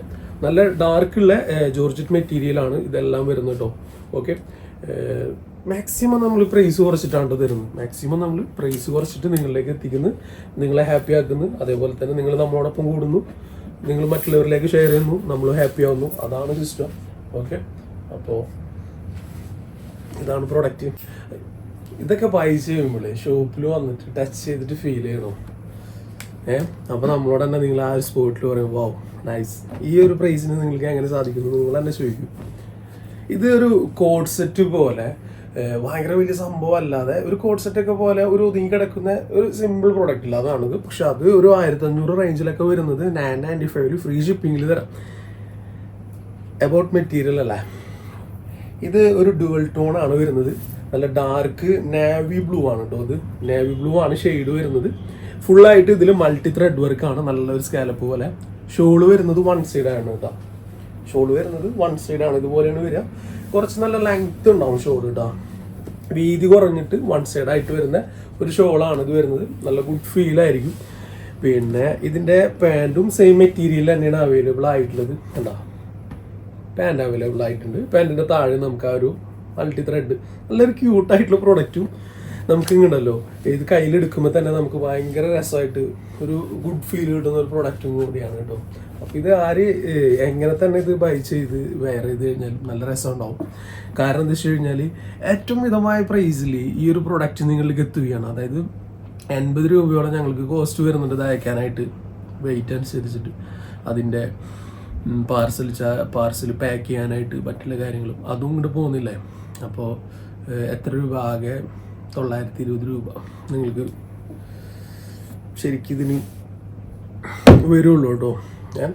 നല്ല ഡാർക്കുള്ള ജോർജറ്റ് മെറ്റീരിയൽ ആണ് ഇതെല്ലാം വരുന്നത് കേട്ടോ ഓക്കെ മാക്സിമം നമ്മൾ പ്രൈസ് കുറച്ചിട്ടാണ് ട്ടോ തരുന്നത്. മാക്സിമം നമ്മൾ പ്രൈസ് കുറച്ചിട്ട് നിങ്ങളിലേക്ക് എത്തിക്കുന്നു. നിങ്ങളെ ഹാപ്പി ആക്കുന്നു. അതേപോലെ തന്നെ നിങ്ങൾ നമ്മളോടൊപ്പം കൂടുന്നു. നിങ്ങൾ മറ്റുള്ളവരിലേക്ക് ഷെയർ ചെയ്യുന്നു. നമ്മൾ ഹാപ്പി ആവുന്നു. അതാണ് സിസ്റ്റം. ഓക്കെ അപ്പോൾ ഇതാണ് പ്രൊഡക്റ്റ് ഇതൊക്കെ പൈസ ചെയ്യുമ്പോഴേ ഷോപ്പിൽ വന്നിട്ട് ടച്ച് ചെയ്തിട്ട് ഫീൽ ചെയ്യണം. ഏ? അപ്പൊ നമ്മളോട് തന്നെ നിങ്ങൾ ആ ഒരു സ്പോട്ടിൽ പറയും വാവ് നൈസ് ഈ ഒരു പ്രൈസിന് നിങ്ങൾക്ക് എങ്ങനെ സാധിക്കുന്നു? നിങ്ങൾ തന്നെ ചോദിക്കും. ഇത് ഒരു കോഡ് സെറ്റ് പോലെ ഭയങ്കര വലിയ സംഭവം അല്ലാതെ ഒരു കോഡ് സെറ്റ് ഒക്കെ പോലെ ഒരു ഒതുങ്ങി കിടക്കുന്ന ഒരു സിമ്പിൾ പ്രൊഡക്റ്റ് ഇല്ല അതാണിത്. പക്ഷെ അത് ഒരു ആയിരത്തി അഞ്ഞൂറ് റേഞ്ചിലൊക്കെ വരുന്നത് നയൻ നയന്റി ഫൈവിൽ ഫ്രീ ഷിപ്പിങ്ങിൽ തരാം. അബൌട്ട് മെറ്റീരിയൽ അല്ലേ? ഇത് ഒരു ഡുവൽ ടോൺ ആണ് വരുന്നത്. നല്ല ഡാർക്ക് നാവി ബ്ലൂ ആണ് കേട്ടോ ഇത്. നാവി ബ്ലൂ ആണ് ഷെയ്ഡ് വരുന്നത്. ഫുള്ളായിട്ട് ഇതിൽ മൾട്ടി ത്രെഡ് വർക്ക് ആണ്. നല്ലൊരു സ്കാലപ്പ് പോലെ. ഷോൾ വരുന്നത് വൺ സൈഡ് ആണ് കേട്ടോ ഷോൾ വരുന്നത് വൺ സൈഡ് ആണ്. ഇതുപോലെയാണ് വരിക. കുറച്ച് നല്ല ലെങ്ത് ഉണ്ടാവും ഷോൾ കേട്ടോ വീതി കുറഞ്ഞിട്ട് വൺ സൈഡ് ആയിട്ട് വരുന്ന ഒരു ഷോളാണ് ഇത് വരുന്നത്. നല്ല ഗുഡ് ഫീൽ ആയിരിക്കും. പിന്നെ ഇതിന്റെ പാന്റും സെയിം മെറ്റീരിയൽ തന്നെയാണ് അവൈലബിൾ ആയിട്ടുള്ളത്. കണ്ടോ? പാന്റ് അവൈലബിൾ ആയിട്ടുണ്ട്. പാന്റിന്റെ താഴെ നമുക്ക് ആ ഒരു മൾട്ടി ത്രെഡ് നല്ലൊരു ക്യൂട്ടായിട്ടുള്ള പ്രൊഡക്റ്റും നമുക്ക് ഇങ്ങണ്ടല്ലോ ഇത് കയ്യിലെടുക്കുമ്പോൾ തന്നെ നമുക്ക് ഭയങ്കര രസമായിട്ട് ഒരു ഗുഡ് ഫീൽ കിട്ടുന്ന ഒരു പ്രൊഡക്റ്റും കൂടിയാണ് കേട്ടോ. അപ്പോൾ ഇത് ആര് എങ്ങനെ തന്നെ ഇത് ബൈ ചെയ്ത് വെയർ ചെയ്ത് കഴിഞ്ഞാൽ നല്ല രസം ഉണ്ടാവും കാരണം എന്താ വെച്ച് കഴിഞ്ഞാൽ ഏറ്റവും മിതമായ പ്രൈസിൽ ഈ ഒരു പ്രൊഡക്റ്റ് നിങ്ങളിലേക്ക് എത്തുകയാണ്. അതായത് എൺപത് രൂപയോളം ഞങ്ങൾക്ക് കോസ്റ്റ് വരുന്നുണ്ട് ഇത് അയക്കാനായിട്ട്. വെയിറ്റ് അനുസരിച്ചിട്ട്. അതിന്റെ പാർസൽ പാർസൽ പാക്ക് ചെയ്യാനായിട്ട് മറ്റുള്ള കാര്യങ്ങളും അതും ഇങ്ങോട്ട് പോകുന്നില്ലേ? അപ്പോൾ എത്ര രൂപ ആകെ? തൊള്ളായിരത്തി ഇരുപത് രൂപ. നിങ്ങൾക്ക് ശരിക്കും ഇതിന് വരുള്ളൂ കേട്ടോ. ഞാൻ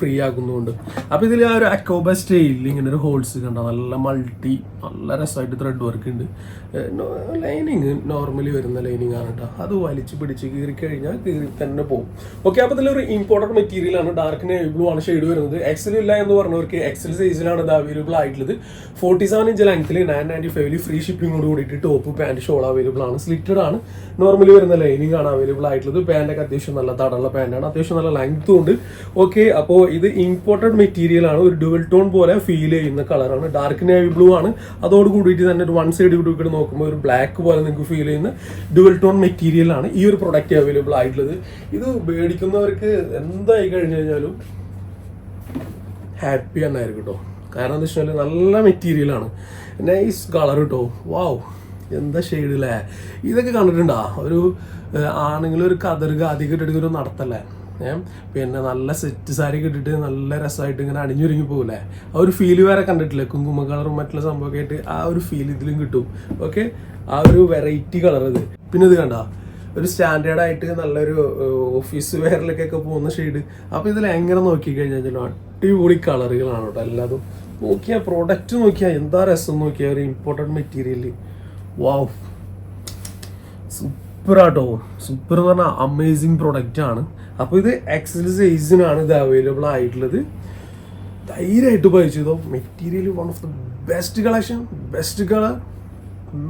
ഫ്രീ ആക്കുന്നുണ്ട് അപ്പോൾ ഇതിൽ ആ ഒരു അക്കോബ സ്റ്റൈലിൽ ഇങ്ങനെ ഒരു ഹോൾസ് കണ്ട നല്ല മൾട്ടി നല്ല രസമായിട്ട് ത്രെഡ് വർക്ക് ഉണ്ട് ലൈനിങ് നോർമലി വരുന്ന ലൈനിങ് ആണ് കേട്ടോ അത് വലിച്ച് പിടിച്ച് കീറി കഴിഞ്ഞാൽ കീറി തന്നെ പോകും ഓക്കെ അപ്പോൾ ഇതിലൊരു ഇമ്പോർട്ടന്റ് മെറ്റീരിയൽ ആണ്. ഡാർക്ക് നേവി ബ്ലൂ ആണ് ഷെയ്ഡ് വരുന്നത്. എക്സൽ ഇല്ല എന്ന് പറഞ്ഞവർക്ക് എക്സൽ സൈസിലാണ് ഇത് അവൈലബിൾ ആയിട്ടുള്ളത്. ഫോർട്ടി സെവൻ ഇഞ്ച് ലെങ്ത്തിൽ നയൻ നയന്റി ഫൈവിൽ ഫ്രീ ഷിപ്പിങ്ങോട് കൂടിയിട്ട് ടോപ്പ് പാന്റ് ഷോൾ അവൈലബിൾ ആണ്. സ്ലിറ്റഡ് ആണ്. നോർമലി വരുന്ന ലൈനിങ് ആണ് അവൈലബിൾ ആയിട്ടുള്ളത്. പാന്റൊക്കെ അത്യാവശ്യം നല്ല തടമുള്ള പാന്റാണ് അത്യാവശ്യം നല്ല ലെങ്ത്തും ഉണ്ട്. ഓക്കെ അപ്പോൾ ഇത് ഇമ്പോർട്ടഡ് മെറ്റീരിയൽ ആണ്. ഒരു ഡുവൽ ടോൺ പോലെ ഫീൽ ചെയ്യുന്ന കളറാണ് ഡാർക്ക് നേവി ബ്ലൂ ആണ്. അതോട് കൂടിയിട്ട് തന്നെ ഒരു വൺ സൈഡ് കൂടി നോക്കുമ്പോൾ ഒരു ബ്ലാക്ക് പോലെ നിങ്ങൾക്ക് ഫീൽ ചെയ്യുന്ന ഡുവൽ ടോൺ മെറ്റീരിയൽ ആണ് ഈ ഒരു പ്രൊഡക്റ്റ് അവൈലബിൾ ആയിട്ടുള്ളത്. ഇത് മേടിക്കുന്നവർക്ക് എന്തായി കഴിഞ്ഞു കഴിഞ്ഞാലും ഹാപ്പി തന്നെയായിരിക്കും കേട്ടോ കാരണം എന്താ വെച്ചാൽ നല്ല മെറ്റീരിയലാണ് നൈസ് കളർ കേട്ടോ വാവ് എന്താ ഷെയ്ഡില്ലേ ഇതൊക്കെ കണ്ടിട്ടുണ്ടാ? ഒരു ആണെങ്കിലും ഒരു കതർ അധികം ഇട്ടിട്ട് ഒരു നടത്തല്ലേ? പിന്നെ നല്ല സെറ്റ് സാരി കിട്ടിട്ട് നല്ല രസമായിട്ട് ഇങ്ങനെ അണിഞ്ഞൊരുങ്ങി പോകില്ലേ ആ ഒരു ഫീൽ വേറെ കണ്ടിട്ടില്ലേ? കുങ്കുമ കളറും മറ്റുള്ള സംഭവമൊക്കെ ആയിട്ട് ആ ഒരു ഫീൽ ഇതിലും കിട്ടും. ഓക്കെ ആ ഒരു വെറൈറ്റി കളർ ഇത്. പിന്നെ ഇത് കണ്ട? ഒരു സ്റ്റാൻഡേർഡ് ആയിട്ട് നല്ലൊരു ഓഫീസ് വെയറിലേക്കൊക്കെ പോകുന്ന ഷെയ്ഡ് അപ്പോൾ ഇതിൽ എങ്ങനെ നോക്കി കഴിഞ്ഞാൽ അടിപൊളി കളറുകളാണ് കേട്ടോ എല്ലാതും. നോക്കിയാൽ പ്രോഡക്റ്റ് നോക്കിയാൽ എന്താ രസം നോക്കിയാൽ ഒരു ഇമ്പോർട്ടന്റ് മെറ്റീരിയൽ വാവ് സൂപ്പർ ആട്ടോ. സൂപ്പർ എന്ന് പറഞ്ഞാൽ അമേസിങ് പ്രൊഡക്റ്റ് ആണ്. അപ്പോൾ ഇത് എക്സൽ സൈസിനാണ് ഇത് അവൈലബിൾ ആയിട്ടുള്ളത്. ധൈര്യമായിട്ട് പഴിച്ചതോ material one of the best collection best colour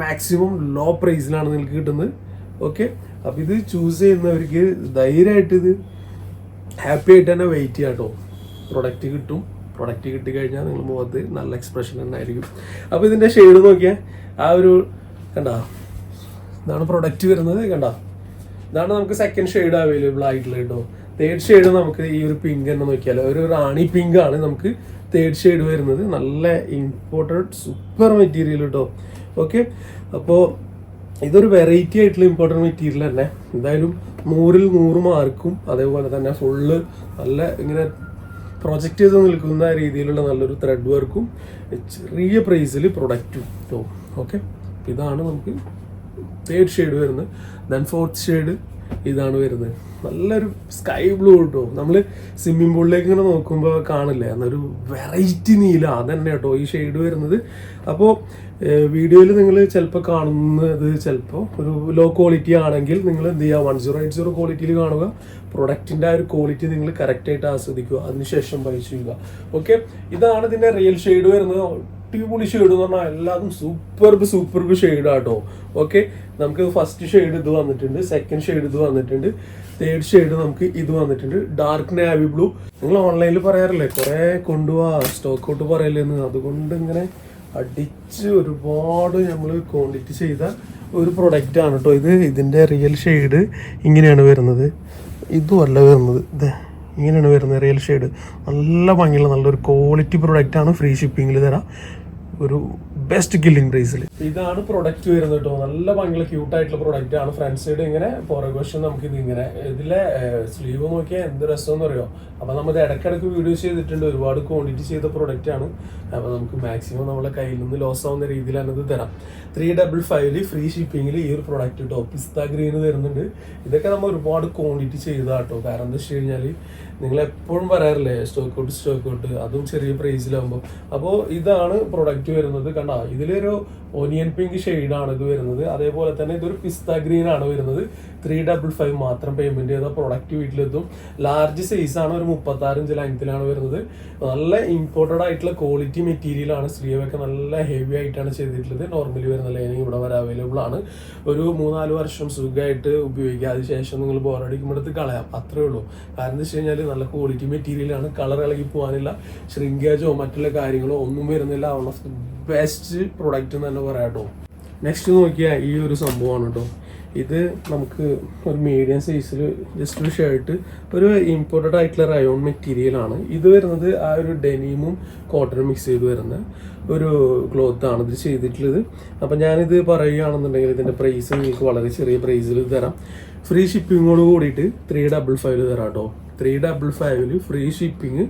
maximum low പ്രൈസിലാണ് നിങ്ങൾക്ക് കിട്ടുന്നത്. ഓക്കെ അപ്പോൾ ഇത് ചൂസ് ചെയ്യുന്നവർക്ക് ധൈര്യമായിട്ട് ഇത് ഹാപ്പി ആയിട്ട് തന്നെ വെയിറ്റ് ചെയ്യാം കേട്ടോ പ്രൊഡക്റ്റ് കിട്ടും. പ്രൊഡക്റ്റ് കിട്ടി കഴിഞ്ഞാൽ നിങ്ങൾ മുഖത്ത് നല്ല എക്സ്പ്രഷൻ ഉണ്ടായിരിക്കും അപ്പോൾ ഇതിന്റെ ഷെയ്ഡ് നോക്കിയാൽ ആ ഒരു കണ്ട? ഇതാണ് പ്രൊഡക്റ്റ് വരുന്നത് കണ്ട? ഇതാണ് നമുക്ക് സെക്കൻഡ് ഷെയ്ഡ് അവൈലബിൾ ആയിട്ടുള്ളത് കേട്ടോ തേർഡ് ഷെയ്ഡ് നമുക്ക് ഈ ഒരു പിങ്ക് തന്നെ നോക്കിയാൽ ഒരു റാണി പിങ്ക് ആണ് നമുക്ക് തേർഡ് ഷെയ്ഡ് വരുന്നത്. നല്ല ഇമ്പോർട്ടന്റ് സൂപ്പർ മെറ്റീരിയൽ കേട്ടോ ഓക്കെ അപ്പോൾ ഇതൊരു വെറൈറ്റി ആയിട്ടുള്ള ഇമ്പോർട്ടന്റ് മെറ്റീരിയൽ തന്നെ. എന്തായാലും നൂറിൽ നൂറ് മാർക്കും അതേപോലെ തന്നെ ഫുള്ള് നല്ല ഇങ്ങനെ പ്രൊജക്റ്റ് ചെയ്ത് നിൽക്കുന്ന രീതിയിലുള്ള നല്ലൊരു ത്രെഡ് വർക്കും ചെറിയ പ്രൈസിൽ പ്രൊഡക്റ്റും ഓക്കെ ഇതാണ് നമുക്ക് തേർഡ് ഷെയ്ഡ് വരുന്നത്. ദെൻ ഫോർത്ത് ഷെയ്ഡ് ഇതാണ് വരുന്നത്. നല്ലൊരു സ്കൈ ബ്ലൂ കേട്ടോ നമ്മൾ സ്വിമ്മിംഗ് പൂളിലേക്ക് ഇങ്ങനെ നോക്കുമ്പോൾ കാണില്ലേ? എന്നൊരു വെറൈറ്റി നീല. അതന്നെ കേട്ടോ ഈ ഷെയ്ഡ് വരുന്നത്. അപ്പോൾ വീഡിയോയിൽ നിങ്ങൾ ചിലപ്പോൾ കാണുന്നത് ചിലപ്പോൾ ഒരു ലോ ക്വാളിറ്റി ആണെങ്കിൽ നിങ്ങൾ എന്ത് ചെയ്യുക വൺ സീറോ എയ്റ്റ് സീറോ ക്വാളിറ്റിയിൽ കാണുക. പ്രൊഡക്റ്റിന്റെ ആ ഒരു ക്വാളിറ്റി നിങ്ങൾ കറക്റ്റായിട്ട് ആസ്വദിക്കുക. അതിനുശേഷം പൈസ ചെയ്യുക ഓക്കെ ഇതാണ് ഇതിന്റെ റിയൽ ഷെയ്ഡ് വരുന്നത്. അടിപൊളി ഷെയ്ഡ് എന്ന് പറഞ്ഞാൽ എല്ലാതും സൂപ്പർബ് സൂപ്പർബ് ഷെയ്ഡ് ആട്ടോ. ഓക്കെ നമുക്ക് ഫസ്റ്റ് ഷെയ്ഡ് ഇത് വന്നിട്ടുണ്ട് സെക്കൻഡ് ഷെയ്ഡ് ഇത് വന്നിട്ടുണ്ട് തേർഡ് ഷെയ്ഡ് നമുക്ക് ഇത് വന്നിട്ടുണ്ട്. ഡാർക്ക് നാവി ബ്ലൂ നിങ്ങൾ ഓൺലൈനിൽ പറയാറില്ലേ കുറേ കൊണ്ടുപോവാ സ്റ്റോക്ക് ഔട്ട് പറയലെന്ന് അതുകൊണ്ട് ഇങ്ങനെ അടിച്ച് ഒരുപാട് നമ്മൾ ക്വാണ്ടിറ്റി ചെയ്ത ഒരു പ്രൊഡക്റ്റ് ആണ് കേട്ടോ ഇത്. ഇതിന്റെ റിയൽ ഷെയ്ഡ് ഇങ്ങനെയാണ് വരുന്നത്. ഇതും അല്ല വരുന്നത്. ഇത് ഇങ്ങനെയാണ് വരുന്നത് റിയൽ ഷെയ്ഡ് നല്ല ഭംഗിയുള്ള നല്ലൊരു ക്വാളിറ്റി പ്രൊഡക്റ്റാണ് ഫ്രീ ഷിപ്പിങ്ങിൽ തരാം. ഒരു ബെസ്റ്റ് കില്ലിംഗ് പ്രൈസിൽ ഇതാണ് പ്രൊഡക്റ്റ് വരുന്നത് കേട്ടോ നല്ല ഭംഗിയുള്ള ക്യൂട്ട് ആയിട്ടുള്ള പ്രൊഡക്റ്റ് ആണ്. ഫ്രണ്ട് സൈഡ് ഇങ്ങനെ പുറകുവശം നമുക്ക് ഇത് ഇങ്ങനെ ഇതിലെ സ്ലീവ് നോക്കിയാൽ എന്ത് രസം എന്ന് അറിയോ അപ്പൊ നമ്മൾ ഇടയ്ക്കിടയ്ക്ക് വീഡിയോസ് ചെയ്തിട്ടുണ്ട് ഒരുപാട് ക്വാണ്ടിറ്റി ചെയ്ത പ്രോഡക്റ്റ് ആണ്. അപ്പൊ നമുക്ക് മാക്സിമം നമ്മളെ കയ്യിൽ നിന്ന് ലോസ് ആവുന്ന രീതിയിലാണ് ഇത് തരാം. ത്രീ ഡബിൾ ഫൈവിൽ ഫ്രീ ഷിപ്പിങ്ങിൽ ഈ ഒരു പ്രോഡക്റ്റ് കേട്ടോ പിസ്ത ഗ്രീന് തരുന്നുണ്ട്. ഇതൊക്കെ നമ്മൾ ഒരുപാട് ക്വാണ്ടിറ്റി ചെയ്താ കേട്ടോ കാരണം എന്താ വെച്ച് കഴിഞ്ഞാൽ നിങ്ങൾ എപ്പോഴും പറയാറില്ലേ സ്റ്റോക്ക് ഔട്ട് സ്റ്റോക്ക് ഔട്ട് അതും ചെറിയ പ്രൈസിലാകുമ്പോൾ അപ്പോൾ ഇതാണ് പ്രോഡക്റ്റ് വരുന്നത്. കണ്ട ഇതിലൊരു ഒനിയൻ പിങ്ക് ഷെയ്ഡാണ് ഇത് വരുന്നത്. അതേപോലെ തന്നെ ഇതൊരു പിസ്ത ഗ്രീൻ ആണ് വരുന്നത്. ത്രീ ഡബിൾ ഫൈവ് മാത്രം പേയ്മെന്റ് ചെയ്ത പ്രൊഡക്റ്റ് വീട്ടിലെത്തും. ലാർജ് സൈസ് ആണ് ഒരു മുപ്പത്തി ആറ് ഇഞ്ച് ലെങ്ത്തിലാണ് വരുന്നത്. നല്ല ഇമ്പോർട്ടഡ് ആയിട്ടുള്ള ക്വാളിറ്റി മെറ്റീരിയൽ ആണ്. സ്ലീവൊക്കെ നല്ല ഹെവി ആയിട്ടാണ് ചെയ്തിട്ടുള്ളത്. നോർമലി വരുന്ന ലൈനിങ് ഇവിടെ വരെ അവൈലബിൾ ആണ്. ഒരു മൂന്നാൽ വർഷം സുഖമായിട്ട് ഉപയോഗിക്കുക അതിനുശേഷം നിങ്ങൾ ബോറടിക്കുമ്പോഴത്ത് കളയാം. അത്രേ ഉള്ളൂ. കാരണം എന്താ വെച്ച് കഴിഞ്ഞാൽ നല്ല ക്വാളിറ്റി മെറ്റീരിയൽ ആണ്. കളർ ഇളകി പോകാനില്ല ശ്രിങ്കേജോ മറ്റുള്ള കാര്യങ്ങളോ ഒന്നും വരുന്നില്ല. വൺ ഓഫ് ബെസ്റ്റ് പ്രൊഡക്റ്റ് എന്ന് തന്നെ പറയാം കേട്ടോ നെക്സ്റ്റ് നോക്കിയാൽ ഈ ഒരു സംഭവമാണ് കേട്ടോ. ഇത് നമുക്ക് ഒരു മീഡിയം സൈസിൽ ജസ്റ്റ് ഒരു ഷർട്ട് ഒരു ഇമ്പോർട്ടഡ് ആയിട്ടുള്ള റയോൺ മെറ്റീരിയൽ ആണ്. ഇത് വരുന്നത് ആ ഒരു ഡെനീമും കോട്ടണും മിക്സ് ചെയ്ത് വരുന്ന ഒരു ക്ലോത്ത് ആണ് ഇത് ചെയ്തിട്ടുള്ളത്. അപ്പം ഞാനിത് പറയുകയാണെന്നുണ്ടെങ്കിൽ ഇതിന്റെ പ്രൈസ് നിങ്ങൾക്ക് വളരെ ചെറിയ പ്രൈസിൽ തരാം. ഫ്രീ ഷിപ്പിങ്ങോട് കൂടിയിട്ട് ത്രീ ഡബിൾ ഫൈവ് തരാം കേട്ടോ ത്രീ ഡബിൾ ഫൈവിൽ free shipping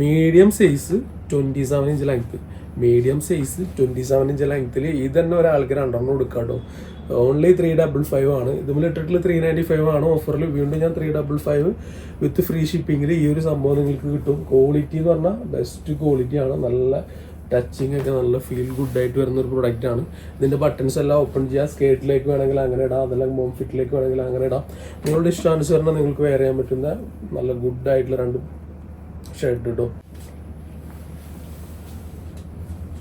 medium size twenty seven inch length medium size twenty seven inch ലെങ്ത്തിൽ ഇത് തന്നെ ഒരാൾക്ക് രണ്ടെണ്ണം കൊടുക്കാം കേട്ടോ ഓൺലി ത്രീ ഡബിൾ ഫൈവ് ആണ്. ഇതുമിൽ ഇട്ടിട്ടുള്ള ത്രീ നയന്റി ഫൈവ് ആണ് ഓഫറിൽ വീണ്ടും ഞാൻ three double five with free ഷിപ്പിങ്ങിൽ ഈ ഒരു സംഭവം നിങ്ങൾക്ക് കിട്ടും. ക്വാളിറ്റി എന്ന് പറഞ്ഞാൽ ബെസ്റ്റ് ക്വാളിറ്റി ആണ്. നല്ല ടച്ചിങ് ഒക്കെ നല്ല ഫീൽ ഗുഡ് ആയിട്ട് വരുന്ന ഒരു പ്രൊഡക്റ്റ് ആണ്. ഇതിന്റെ ബട്ടൺസ് എല്ലാം ഓപ്പൺ ചെയ്യാം. സ്കേർട്ടിലേക്ക് വേണമെങ്കിൽ അങ്ങനെ ഇടാം. അതല്ലെങ്കിൽ മോം ഫിറ്റിലേക്ക് വേണമെങ്കിൽ അങ്ങനെ ഇടാം. നിങ്ങളുടെ ഇഷ്ടാനുസരണം നിങ്ങൾക്ക് വെയർ ചെയ്യാൻ പറ്റുന്ന നല്ല ഗുഡ് ആയിട്ടുള്ള രണ്ട് ഷർട്ട് കിട്ടും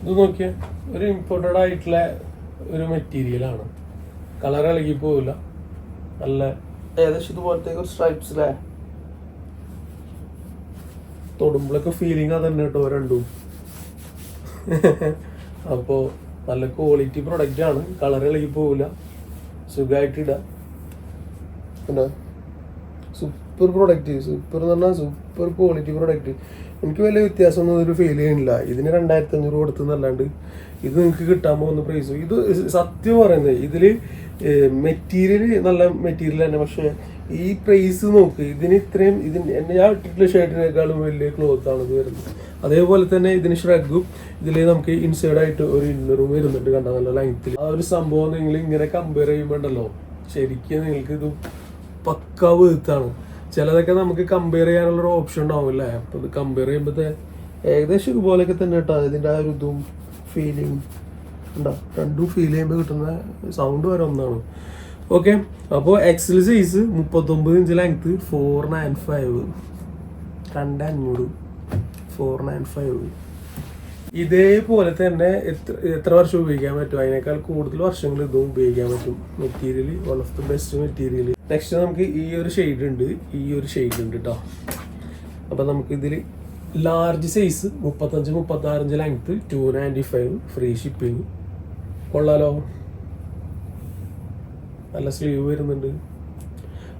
ഇത് നോക്കിയാൽ ഒരു ഇമ്പോർട്ടന്റ് ആയിട്ടുള്ള ഒരു മെറ്റീരിയലാണ് കളർ ഇളകി പോവില്ല. നല്ല ഏകദേശം ഇതുപോലത്തെ ഒരു സ്ട്രൈപ്സ് അല്ലേ തൊടുമ്പോഴൊക്കെ ഫീലിംഗ് അതന്നെ കേട്ടോ രണ്ടും. അപ്പോൾ നല്ല ക്വാളിറ്റി പ്രൊഡക്റ്റ് ആണ്. കളർ ഇളകി പോവില്ല. സുഖമായിട്ട് ഇടാം കണ്ടോ സൂപ്പർ പ്രൊഡക്റ്റ് സൂപ്പർ എന്ന് പറഞ്ഞാൽ സൂപ്പർ ക്വാളിറ്റി പ്രൊഡക്റ്റ് എനിക്ക് വലിയ വ്യത്യാസമൊന്നും ഒരു ഫീൽ ചെയ്യുന്നില്ല. ഇതിന് രണ്ടായിരത്തി അഞ്ഞൂറ് കൊടുത്തെന്നല്ലാണ്ട് ഇത് നിങ്ങൾക്ക് കിട്ടാൻ പോകുന്ന പ്രൈസ് ഇത് സത്യം പറയുന്നത് ഇതിൽ മെറ്റീരിയൽ നല്ല മെറ്റീരിയൽ തന്നെ. പക്ഷേ ഈ പ്രൈസ് നോക്ക് ഇതിന് ഇത്രയും ഇതിന് ഞാൻ ഇട്ടിട്ടുള്ള ഷർട്ടിനേക്കാളും വലിയ ക്ലോത്ത് ആണ് ഇത് വരുന്നത്. അതേപോലെ തന്നെ ഇതിന് ഷ്രഗും ഇതിൽ നമുക്ക് ഇൻസൈഡ് ആയിട്ട് ഒരു ഇന്നറും വരുന്നുണ്ട് കണ്ട നല്ല ലെങ്ത്തിൽ ആ ഒരു സംഭവം നിങ്ങൾ ഇങ്ങനെ കമ്പയർ ചെയ്യുമ്പോണ്ടല്ലോ ശരിക്കും നിങ്ങൾക്ക് ഇത് പക്ക വീത്താണ് ചിലതൊക്കെ നമുക്ക് കമ്പയർ ചെയ്യാനുള്ള ഒരു ഓപ്ഷൻ ഉണ്ടാവില്ല അപ്പോൾ ഇത് കമ്പയർ ചെയ്യുമ്പോഴത്തെ ഏകദേശം ഇതുപോലെയൊക്കെ തന്നെ കേട്ടോ ഇതിന്റെ ആ ഒരു ഇതും ഫീലിംഗ് ഉണ്ടോ രണ്ടും ഫീൽ ചെയ്യുമ്പോൾ കിട്ടുന്ന സൗണ്ട് വരെ ഒന്നാണ്. ഓക്കെ അപ്പോൾ എക്സൽ സൈസ് മുപ്പത്തൊമ്പത് inch length four nine five രണ്ട് അഞ്ഞൂറ് ഫോർ നയൻ ഫൈവ് ഇതേപോലെ തന്നെ എത്ര എത്ര വർഷം ഉപയോഗിക്കാൻ പറ്റും? അതിനേക്കാൾ കൂടുതൽ വർഷങ്ങൾ ഇതും ഉപയോഗിക്കാൻ പറ്റും. Material one of the best material next നമുക്ക് ഈ ഒരു ഷെയ്ഡ് ഉണ്ട്. ഈ ഒരു ഷെയ്ഡ് ഉണ്ട് കേട്ടോ അപ്പം നമുക്ക് ഇതിൽ ലാർജ് സൈസ് മുപ്പത്തഞ്ച് മുപ്പത്താറഞ്ച് length two ninety five free shipping കൊള്ളാലോ? നല്ല സ്ലീവ് വരുന്നുണ്ട്.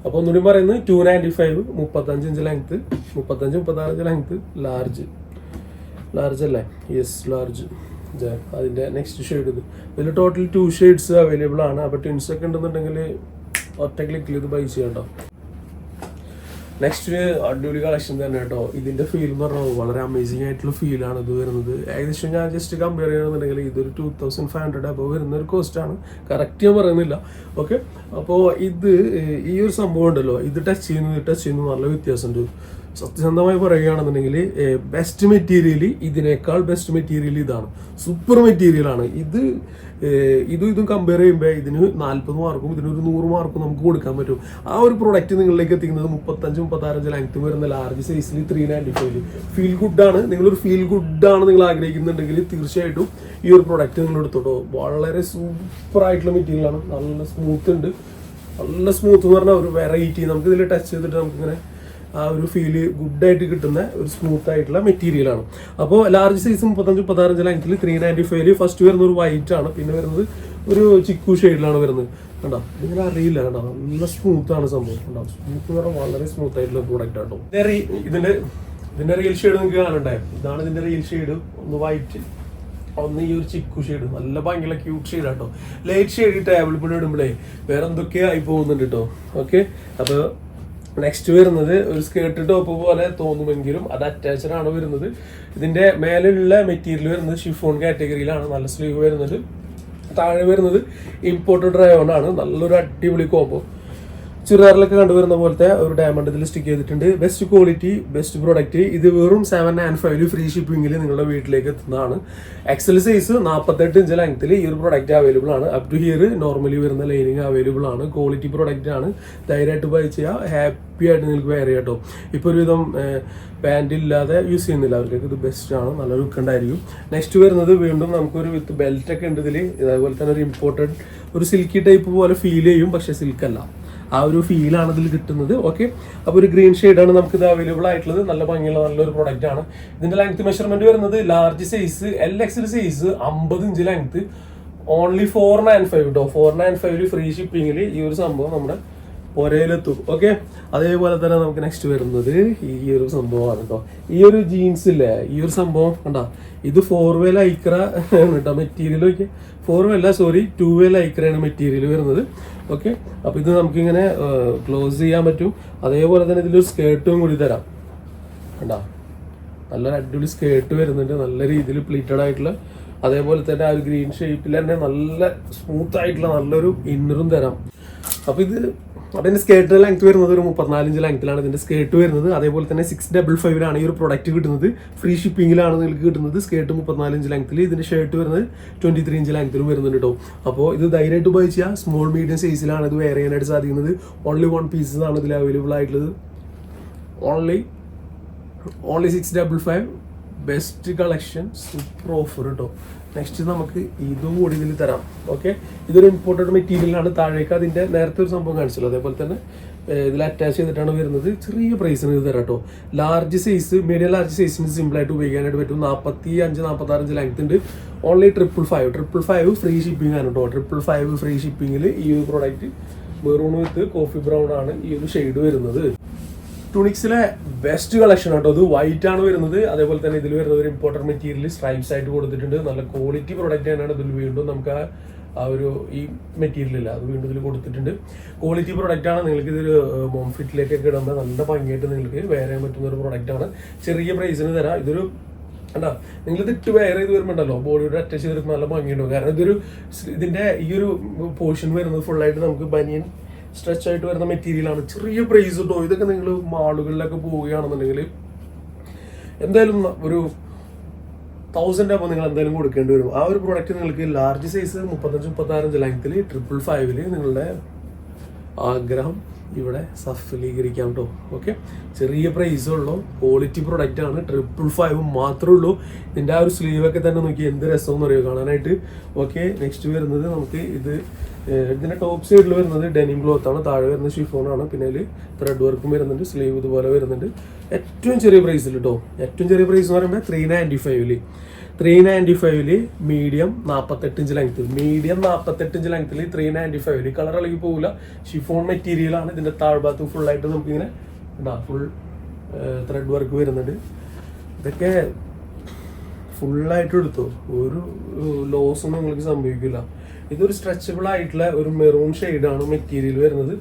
അപ്പോൾ ഒന്നുകൂടി പറയുന്നത് ടു നയന്റി ഫൈവ് മുപ്പത്തഞ്ച് ഇഞ്ച് ലെങ്ത്ത് മുപ്പത്തഞ്ച് മുപ്പത്താറഞ്ച് ലെങ്ത്ത് ലാർജ് ലാർജ് അല്ലേ? യെസ് ലാർജ് അതിന്റെ നെക്സ്റ്റ് ഷെയ്ഡ് ഇത്. ഇതിൽ ടോട്ടൽ ടു ഷെയ്ഡ്സ് അവൈലബിൾ ആണ്. അപ്പോൾ ടിൻസ് ഒക്കെ ഉണ്ടെന്നുണ്ടെങ്കിൽ ഒറ്റ ക്ലിക്കിൽ ഇത് ബൈ ചെയ്യട്ടോ നെക്സ്റ്റ് അടിപൊളി കളക്ഷൻ തന്നെ കേട്ടോ. ഇതിന്റെ ഫീൽ എന്ന് പറഞ്ഞാൽ വളരെ അമേസിംഗ് ആയിട്ടുള്ള ഫീൽ ആണ് ഇത് വരുന്നത്. ഏകദേശം ഞാൻ ജസ്റ്റ് കമ്പയർ ചെയ്യണമെന്നുണ്ടെങ്കിൽ ഇതൊരു ടൂ തൗസൻഡ് ഫൈവ് ഹൺഡ്രഡ് അപ്പോൾ വരുന്ന ഒരു കോസ്റ്റ് ആണ്. കറക്റ്റ് ഞാൻ പറയുന്നില്ല. ഓക്കെ അപ്പോൾ ഇത് ഈ ഒരു സംഭവം ഉണ്ടല്ലോ. ഇത് ടച്ച് ചെയ്യുന്നത് ടച്ച് ചെയ്യുന്നത് നല്ല വ്യത്യാസമുണ്ട്. സത്യസന്ധമായി പറയുകയാണെന്നുണ്ടെങ്കിൽ ബെസ്റ്റ് മെറ്റീരിയൽ ഇതിനേക്കാൾ ബെസ്റ്റ് മെറ്റീരിയൽ ഇതാണ്. സൂപ്പർ മെറ്റീരിയൽ ആണ്. ഇത് ഇതും ഇതും കമ്പയർ ചെയ്യുമ്പോൾ ഇതിന് നാൽപ്പത് മാർക്കും ഇതിനൊരു നൂറ് മാർക്കും നമുക്ക് കൊടുക്കാൻ പറ്റും. ആ ഒരു പ്രൊഡക്റ്റ് നിങ്ങളിലേക്ക് എത്തിക്കുന്നത് മുപ്പത്തഞ്ച് മുപ്പത്താറഞ്ച് ലെങ്ത് വരുന്ന ലാർജ് സൈസിൽ ത്രീ നയന്റി ഫൈവ് ഫീൽ ഗുഡാണ് നിങ്ങളൊരു ഫീൽ ഗുഡാണ് നിങ്ങൾ ആഗ്രഹിക്കുന്നുണ്ടെങ്കിൽ തീർച്ചയായിട്ടും ഈ ഒരു പ്രൊഡക്റ്റ് നിങ്ങൾ എടുത്തോട്ടോ. വളരെ സൂപ്പർ ആയിട്ടുള്ള മെറ്റീരിയൽ ആണ്. നല്ല സ്മൂത്ത് ഉണ്ട്. നല്ല സ്മൂത്ത് എന്ന് പറഞ്ഞാൽ ഒരു വെറൈറ്റി നമുക്ക് ഇതിൽ ടച്ച് ചെയ്തിട്ട് നമുക്കിങ്ങനെ ആ ഒരു ഫീൽ ഗുഡായിട്ട് കിട്ടുന്ന ഒരു സ്മൂത്ത് ആയിട്ടുള്ള മെറ്റീരിയലാണ് അപ്പോൾ ലാർജ് സൈസ് മുപ്പത്തഞ്ച് മുപ്പത്താറഞ്ച് ലെങ്ത്തിൽ ത്രീ നയന്റി ഫൈവിൽ ഫസ്റ്റ് വരുന്ന ഒരു വൈറ്റ് ആണ്. പിന്നെ വരുന്നത് ഒരു ചിക്കു ഷെയ്ഡിലാണ് വരുന്നത്. കണ്ടോ? ഇതിങ്ങനെ അറിയില്ല കണ്ടോ? നല്ല സ്മൂത്ത് ആണ് സംഭവം. കണ്ടോ? സ്മൂത്ത് എന്ന് പറഞ്ഞാൽ വളരെ സ്മൂത്ത് ആയിട്ടുള്ള പ്രോഡക്റ്റ് ആട്ടോ ഇതിന്റെ ഇതിന്റെ റിയൽ ഷെയ്ഡ് നിങ്ങൾക്ക് കാണണ്ടേ? ഇതാണ് ഇതിന്റെ റിയൽ ഷെയ്ഡ് ഒന്ന് വൈറ്റ് ഒന്ന് ഈ ഒരു ചിക്കു ഷെയ്ഡ് നല്ല ഭയങ്കര ക്യൂട്ട് ഷെയ്ഡ് ആട്ടോ ലൈറ്റ് ഷെയ്ഡ് ടേബിൾ പിടി ഇടുമ്പോഴേ വേറെ എന്തൊക്കെയോ ആയി പോകുന്നുണ്ട് കേട്ടോ. ഓക്കെ അപ്പൊ നെക്സ്റ്റ് വരുന്നത് ഒരു സ്കേർട്ട് ടോപ്പ് പോലെ തോന്നുമെങ്കിലും അത് അറ്റാച്ച്ഡ് ആണ് വരുന്നത്. ഇതിന്റെ മേലുള്ള മെറ്റീരിയൽ വരുന്നത് ഷിഫോൺ കാറ്റഗറിയിലാണ് നല്ല സ്ലീവ് വരുന്നത്. താഴെ വരുന്നത് ഇമ്പോർട്ടഡ് ഡ്രൈവൺ ആണ്. നല്ലൊരു അടിപൊളി കോംബോ ചുരിദാറിലൊക്കെ കണ്ടുവരുന്ന പോലത്തെ ഒരു ഡയമണ്ട് ഇതിൽ സ്റ്റിക്ക് ചെയ്തിട്ടുണ്ട്. ബെസ്റ്റ് ക്വാളിറ്റി ബെസ്റ്റ് പ്രോഡക്റ്റ് ഇത് വെറും സെവൻ ആൻഡ് ഫൈവ് ഫ്രീ ഷിപ്പിംഗിൽ നിങ്ങളുടെ വീട്ടിലേക്ക് എത്തുന്നതാണ്. എക്സൽ സൈസ് നാൽപ്പത്തെട്ട് ഇഞ്ച് ലെങ്ത്തിൽ ഈ ഒരു പ്രോഡക്റ്റ് അവൈലബിൾ ആണ്. അപ് ടു ഹിയർ നോർമലി വരുന്ന ലൈനിങ് അവൈലബിൾ ആണ്. ക്വാളിറ്റി പ്രോഡക്റ്റ് ആണ്. ധൈര്യമായിട്ട് ബൈ ചെയ്യുക ഹാപ്പി ആയിട്ട് നിങ്ങൾക്ക് ചെയ്യാം കേട്ടോ ഇപ്പോൾ ഒരുവിധം പാന്റ് ഇല്ലാതെ യൂസ് ചെയ്യുന്നില്ല. അവർക്കൊക്കെ ഇത് ബെസ്റ്റ് ആണ്. നല്ല ലുക്ക് ഉണ്ടായിരിക്കും. നെക്സ്റ്റ് വരുന്നത് വീണ്ടും നമുക്കൊരു വിത്ത് ബെൽറ്റ് ഒക്കെ ഉണ്ട് ഇതിൽ ഇതേപോലെ തന്നെ ഒരു ഇമ്പോർട്ടന്റ് ഒരു സിൽക്കി ടൈപ്പ് പോലെ ഫീൽ ചെയ്യും. പക്ഷേ സിൽക്കല്ല ആ ഒരു ഫീലാണ് ഇതിൽ കിട്ടുന്നത്. ഓക്കെ അപ്പോൾ ഒരു ഗ്രീൻ ഷെയ്ഡാണ് നമുക്ക് ഇത് അവൈലബിൾ ആയിട്ടുള്ളത്. നല്ല ഭംഗിയുള്ള നല്ലൊരു പ്രൊഡക്റ്റ് ആണ്. ഇതിന്റെ ലെങ്ത് മെഷർമെന്റ് വരുന്നത് large size L X size അമ്പത് inch length only four nine five കേട്ടോ ഫോർ നയൻ ഫൈവ് ഫ്രീ ഷിപ്പിങ്ങിൽ ഈ ഒരു സംഭവം നമ്മുടെ ഒരേലെത്തും ഓക്കെ അതേപോലെ തന്നെ നമുക്ക് നെക്സ്റ്റ് വരുന്നത് ഈ ഒരു സംഭവമാണ് കേട്ടോ ഈ ഒരു ജീൻസ് ഇല്ലേ? ഈ ഒരു സംഭവം കണ്ടോ? ഇത് ഫോർ വേ ലൈക്ര കേട്ടോ മെറ്റീരിയൽ ഒക്കെ ഫോർ വേ അല്ല സോറി ടു വേ ലൈക്രയാണ് മെറ്റീരിയൽ വരുന്നത്. ഓക്കെ? അപ്പോൾ ഇത് നമുക്കിങ്ങനെ ക്ലോസ് ചെയ്യാൻ പറ്റും. അതേപോലെ തന്നെ ഇതിലൊരു സ്കേർട്ടും കൂടി തരാം. കണ്ടാ? നല്ലൊരു അടിപൊളി സ്കേർട്ട് വരുന്നുണ്ട്. നല്ല രീതിയിൽ പ്ലീറ്റഡ് ആയിട്ടുള്ള അതേപോലെ തന്നെ ആ ഒരു ഗ്രീൻ ഷേപ്പിൽ തന്നെ നല്ല സ്മൂത്ത് ആയിട്ടുള്ള നല്ലൊരു ഇന്നറും തരാം. അപ്പോൾ ഇത് അതിന്റെ സ്കേർട്ട് ലെങ്ത് വരുന്നത് ഒരു മുപ്പത്തിനാലിഞ്ച് ലെങ്ത്തിലാണ് ഇതിന്റെ സ്കേർട്ട് വരുന്നത്. അതേപോലെ തന്നെ സിക്സ് ഡബിൾ ഫൈവിലാണ് ഈ ഒരു പ്രൊഡക്റ്റ് കിട്ടുന്നത്. ഫ്രീ ഷിപ്പിംഗിലാണ് നിങ്ങൾക്ക് കിട്ടുന്നത്. സ്കേർട്ട് മുപ്പത്തിനാലിഞ്ച് ലെങ്ത്തിൽ ഇതിന്റെ ഷർട്ട് വരുന്നത് ട്വന്റി ത്രീ ഇഞ്ച് ലെങ്ത്തിലും വരുന്നുണ്ട് കേട്ടോ അപ്പോൾ ഇത് ധൈര്യമായിട്ട് ഉപയോഗിച്ചാൽ സ്മോൾ മീഡിയം സൈസിലാണ് ഇത് വെയർ ചെയ്യാനായിട്ട് സാധിക്കുന്നത്. ഓൺലി വൺ പീസസ് ആണ് ഇതിൽ അവൈലബിൾ ആയിട്ടുള്ളത്. Only only six double five best collection super offer കേട്ടോ നെക്സ്റ്റ് നമുക്ക് ഇതും കൂടി ഇതിൽ തരാം. ഓക്കെ ഇതൊരു ഇമ്പോർട്ടന്റ് മെറ്റീരിയലാണ് താഴേക്ക് അതിന്റെ നേരത്തെ ഒരു സംഭവം കാണിച്ചല്ലോ. അതേപോലെ തന്നെ ഇതിൽ അറ്റാച്ച് ചെയ്തിട്ടാണ് വരുന്നത്. ചെറിയ പ്രൈസിന് ഇത് തരാം കേട്ടോ ലാർജ് സൈസ് മീഡിയം ലാർജ് സൈസിന് സിമ്പിളായിട്ട് ഉപയോഗിക്കാനായിട്ട് പറ്റും. നാൽപ്പത്തി അഞ്ച് നാൽപ്പത്തി ആറഞ്ച് ലെങ്ത് ഉണ്ട് only triple five triple five free shipping ആണ് കേട്ടോ ട്രിപ്പിൾ ഫൈവ് ഫ്രീ ഷിപ്പിങ്ങിൽ ഈ ഒരു product maroon with coffee brown ആണ് ഈ ഒരു ഷെയ്ഡ് വരുന്നത്. ടുണിക്സിലെ ബെസ്റ്റ് കളക്ഷൻ കേട്ടോ അത് വൈറ്റ് ആണ് വരുന്നത്. അതേപോലെ തന്നെ ഇതിൽ വരുന്ന ഒരു ഇമ്പോർട്ടന്റ് മെറ്റീരിയൽ സ്ട്രൈപ്സ് ആയിട്ട് കൊടുത്തിട്ടുണ്ട്. നല്ല ക്വാളിറ്റി പ്രൊഡക്റ്റ് തന്നെയാണ് ഇതിൽ വീണ്ടും നമുക്ക് ആ- ഒരു ഈ മെറ്റീരിയൽ ഇല്ല. അത് വീണ്ടും ഇതിൽ കൊടുത്തിട്ടുണ്ട്. ക്വാളിറ്റി പ്രൊഡക്റ്റ് ആണ്. നിങ്ങൾക്ക് ഇതൊരു മോംഫിറ്റിലേക്കൊക്കെ ഇടുമ്പോൾ നല്ല ഭംഗിയായിട്ട് നിങ്ങൾക്ക് വെയർ ചെയ്യാൻ പറ്റുന്ന ഒരു പ്രൊഡക്റ്റ് ആണ്. ചെറിയ പ്രൈസിന് തരാം. ഇതൊരു കണ്ടാ? നിങ്ങൾ ഇട്ട് വെയർ ചെയ്ത് വരുമ്പോണ്ടല്ലോ ബോഡിയോട് അറ്റാച്ച് ചെയ്തിട്ട് നല്ല ഭംഗിയുണ്ടാവും. കാരണം ഇതൊരു ഇതിന്റെ ഈ ഒരു പോർഷൻ വരുന്നത് ഫുള്ളായിട്ട് നമുക്ക് ബനിയൻ സ്ട്രെച്ച് ആയിട്ട് വരുന്ന മെറ്റീരിയലാണ് ചെറിയ പ്രൈസ് കേട്ടോ ഇതൊക്കെ നിങ്ങൾ മാളുകളിലൊക്കെ പോവുകയാണെന്നുണ്ടെങ്കിൽ എന്തായാലും ഒരു തൗസൻഡ് ആകുമ്പോൾ നിങ്ങൾ എന്തായാലും കൊടുക്കേണ്ടി വരും. ആ ഒരു പ്രോഡക്റ്റ് നിങ്ങൾക്ക് ലാർജ് സൈസ് മുപ്പത്തഞ്ച് മുപ്പത്താറഞ്ച് ലെങ്ത്തിൽ ട്രിപ്പിൾ ഫൈവിൽ നിങ്ങളുടെ ആഗ്രഹം ഇവിടെ സഫലീകരിക്കാം കേട്ടോ ഓക്കെ ചെറിയ പ്രൈസ് ഉള്ളു. ക്വാളിറ്റി പ്രൊഡക്റ്റ് ആണ്. ട്രിപ്പിൾ ഫൈവ് മാത്രമേ ഉള്ളൂ. ഇതിന്റെ ആ ഒരു സ്ലീവൊക്കെ തന്നെ നോക്കി എന്ത് രസമെന്ന് പറയുമോ കാണാനായിട്ട്. ഓക്കെ നെക്സ്റ്റ് വരുന്നത് നമുക്ക് ഇത് ഏഹ്, ഇതിന്റെ ടോപ്പ് സൈഡിൽ വരുന്നത് ഡെനിം ക്ലോത്ത് ആണ്. താഴെ വരുന്നത് ഷിഫോണാണ് പിന്നെ ത്രെഡ് വർക്കും വരുന്നുണ്ട്. സ്ലീവ് ഇതുപോലെ വരുന്നുണ്ട്. ഏറ്റവും ചെറിയ പ്രൈസിൽ കേട്ടോ ഏറ്റവും ചെറിയ പ്രൈസ് എന്ന് പറയുമ്പോൾ ത്രീ നയന്റി ഫൈവിൽ ത്രീ നയന്റി ഫൈവിൽ മീഡിയം നാൽപ്പത്തെട്ട് ഇഞ്ച് ലെങ്ത്തിൽ മീഡിയം നാൽപ്പത്തെട്ട് ഇഞ്ച് ലെങ്ത്തിൽ ത്രീ നയന്റി ഫൈവിൽ കളർ ഇളകി പോകില്ല ഷിഫോൺ മെറ്റീരിയലാണ് ആണ്. ഇതിന്റെ താഴ്ഭാഗത്ത് ഫുൾ ആയിട്ട് നമുക്കിങ്ങനെ ഫുൾ ത്രെഡ് വർക്ക് വരുന്നുണ്ട്. ഇതൊക്കെ ഫുള്ളായിട്ട് എടുത്തു. ഒരു ലോസ് നിങ്ങൾക്ക് സംഭവിക്കില്ല. ഇതൊരു സ്ട്രെച്ചബിൾ ആയിട്ടുള്ള ഒരു മെറൂൺ ആണ് മെറ്റീരിയൽ വരുന്നത്.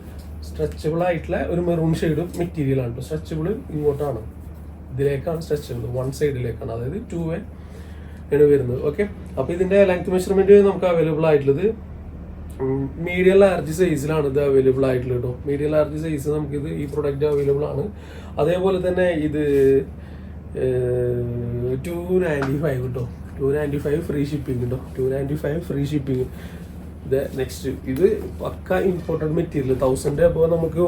സ്ട്രെച്ചബിൾ ആയിട്ടുള്ള ഒരു മെറൂൺ ഷെയ്ഡും മെറ്റീരിയലാണ് കേട്ടോ സ്ട്രെച്ചബിൾ ഇങ്ങോട്ടാണ്. ഇതിലേക്കാണ് സ്ട്രെച്ചബിൾ വൺ സൈഡിലേക്കാണ് അതായത് ടു വേ ആണ് വരുന്നത്. ഓക്കെ അപ്പോൾ ഇതിന്റെ ലെങ്ത് മെഷർമെന്റ് നമുക്ക് അവൈലബിൾ ആയിട്ടുള്ളത് മീഡിയം ലാർജ് സൈസിലാണ് ഇത് അവൈലബിൾ ആയിട്ടുള്ളത് കേട്ടോ മീഡിയം ലാർജ് സൈസ് നമുക്കിത് ഈ പ്രൊഡക്റ്റ് അവൈലബിൾ ആണ്. അതേപോലെ തന്നെ ഇത് ടു നയന്റി ഫൈവ് കേട്ടോ two ninety five free shipping കേട്ടോ two ninety five free shipping ഇത് നെക്സ്റ്റ് ഇത് പക്ക ഇമ്പോർട്ടന്റ് മെറ്റീരിയൽ തൗസൻഡ് അപ്പോൾ നമുക്ക്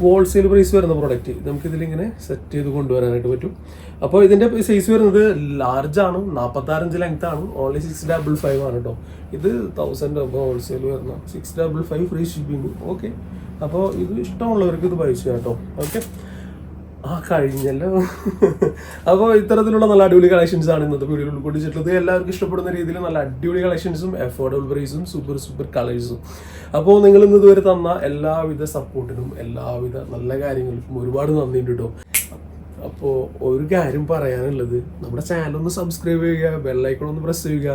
ഹോൾസെയിൽ പ്രൈസ് വരുന്ന പ്രോഡക്റ്റ് നമുക്ക് ഇതിലിങ്ങനെ സെറ്റ് ചെയ്ത് കൊണ്ടുവരാനായിട്ട് പറ്റും. അപ്പോൾ ഇതിന്റെ സൈസ് വരുന്നത് ലാർജ് ആണ് നാൽപ്പത്താറഞ്ച് ലെങ്ത് ആണ് ഓൺലി സിക്സ് ഡബിൾ ഫൈവ് ആണ് കേട്ടോ ഇത് തൗസൻഡ് അപ്പോൾ ഹോൾസെയിൽ വരുന്ന six double five free shipping okay അപ്പോൾ ഇത് ഇഷ്ടമുള്ളവർക്ക് ഇത് പൈസ കേട്ടോ ഓക്കെ ആ കഴിഞ്ഞല്ലോ. അപ്പോൾ ഇത്തരത്തിലുള്ള നല്ല അടിപൊളി കളക്ഷൻസ് ആണ് ഇന്നത്തെ വീഡിയോയിൽ ഉൾക്കൊള്ളിച്ചിട്ടുള്ളത് എല്ലാവർക്കും ഇഷ്ടപ്പെടുന്ന രീതിയിൽ നല്ല അടിപൊളി കളക്ഷൻസും എഫോർഡബിൾ പ്രൈസും സൂപ്പർ സൂപ്പർ കളേഴ്സും അപ്പോൾ നിങ്ങൾ ഇന്ന് ഇതുവരെ തന്ന എല്ലാവിധ സപ്പോർട്ടിനും എല്ലാവിധ നല്ല കാര്യങ്ങൾക്കും ഒരുപാട് നന്ദിയുണ്ട് കേട്ടോ അപ്പോൾ ഒരു കാര്യം പറയാനുള്ളത് നമ്മുടെ ചാനൽ ഒന്ന് സബ്സ്ക്രൈബ് ചെയ്യുക ബെല്ലൈക്കൺ ഒന്ന് പ്രസ് ചെയ്യുക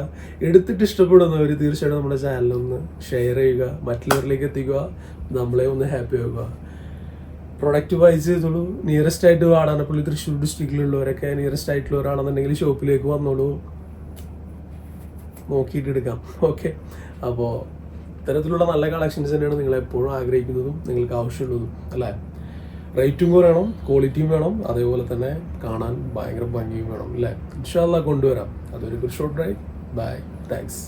എടുത്തിട്ട് ഇഷ്ടപ്പെടുന്നവർ തീർച്ചയായിട്ടും നമ്മുടെ ചാനലൊന്ന് ഷെയർ ചെയ്യുക മറ്റുള്ളവരിലേക്ക് എത്തിക്കുക നമ്മളെ ഒന്ന് ഹാപ്പി ആക്കുക. പ്രൊഡക്റ്റ് വൈസ് ചെയ്തോളൂ നിയറസ്റ്റ് ആയിട്ട് വാടാനപ്പള്ളി തൃശ്ശൂർ ഡിസ്ട്രിക്റ്റിലുള്ളവരൊക്കെ നിയറസ്റ്റ് ആയിട്ടുള്ളവരാണെന്നുണ്ടെങ്കിൽ ഷോപ്പിലേക്ക് വന്നോളൂ. നോക്കിയിട്ട് എടുക്കാം. ഓക്കെ അപ്പോൾ ഇത്തരത്തിലുള്ള നല്ല കളക്ഷൻസ് തന്നെയാണ് നിങ്ങൾ എപ്പോഴും ആഗ്രഹിക്കുന്നതും നിങ്ങൾക്ക് ആവശ്യമുള്ളതും അല്ലേ? റേറ്റും വേണം ക്വാളിറ്റിയും വേണം അതേപോലെ തന്നെ കാണാൻ ഭയങ്കര ഭംഗിയും വേണം അല്ലേ? ഇൻഷാല്ല കൊണ്ടുവരാം. അതൊരു ഗുഡ് ഡ്രൈവ് ബൈ താങ്ക്സ്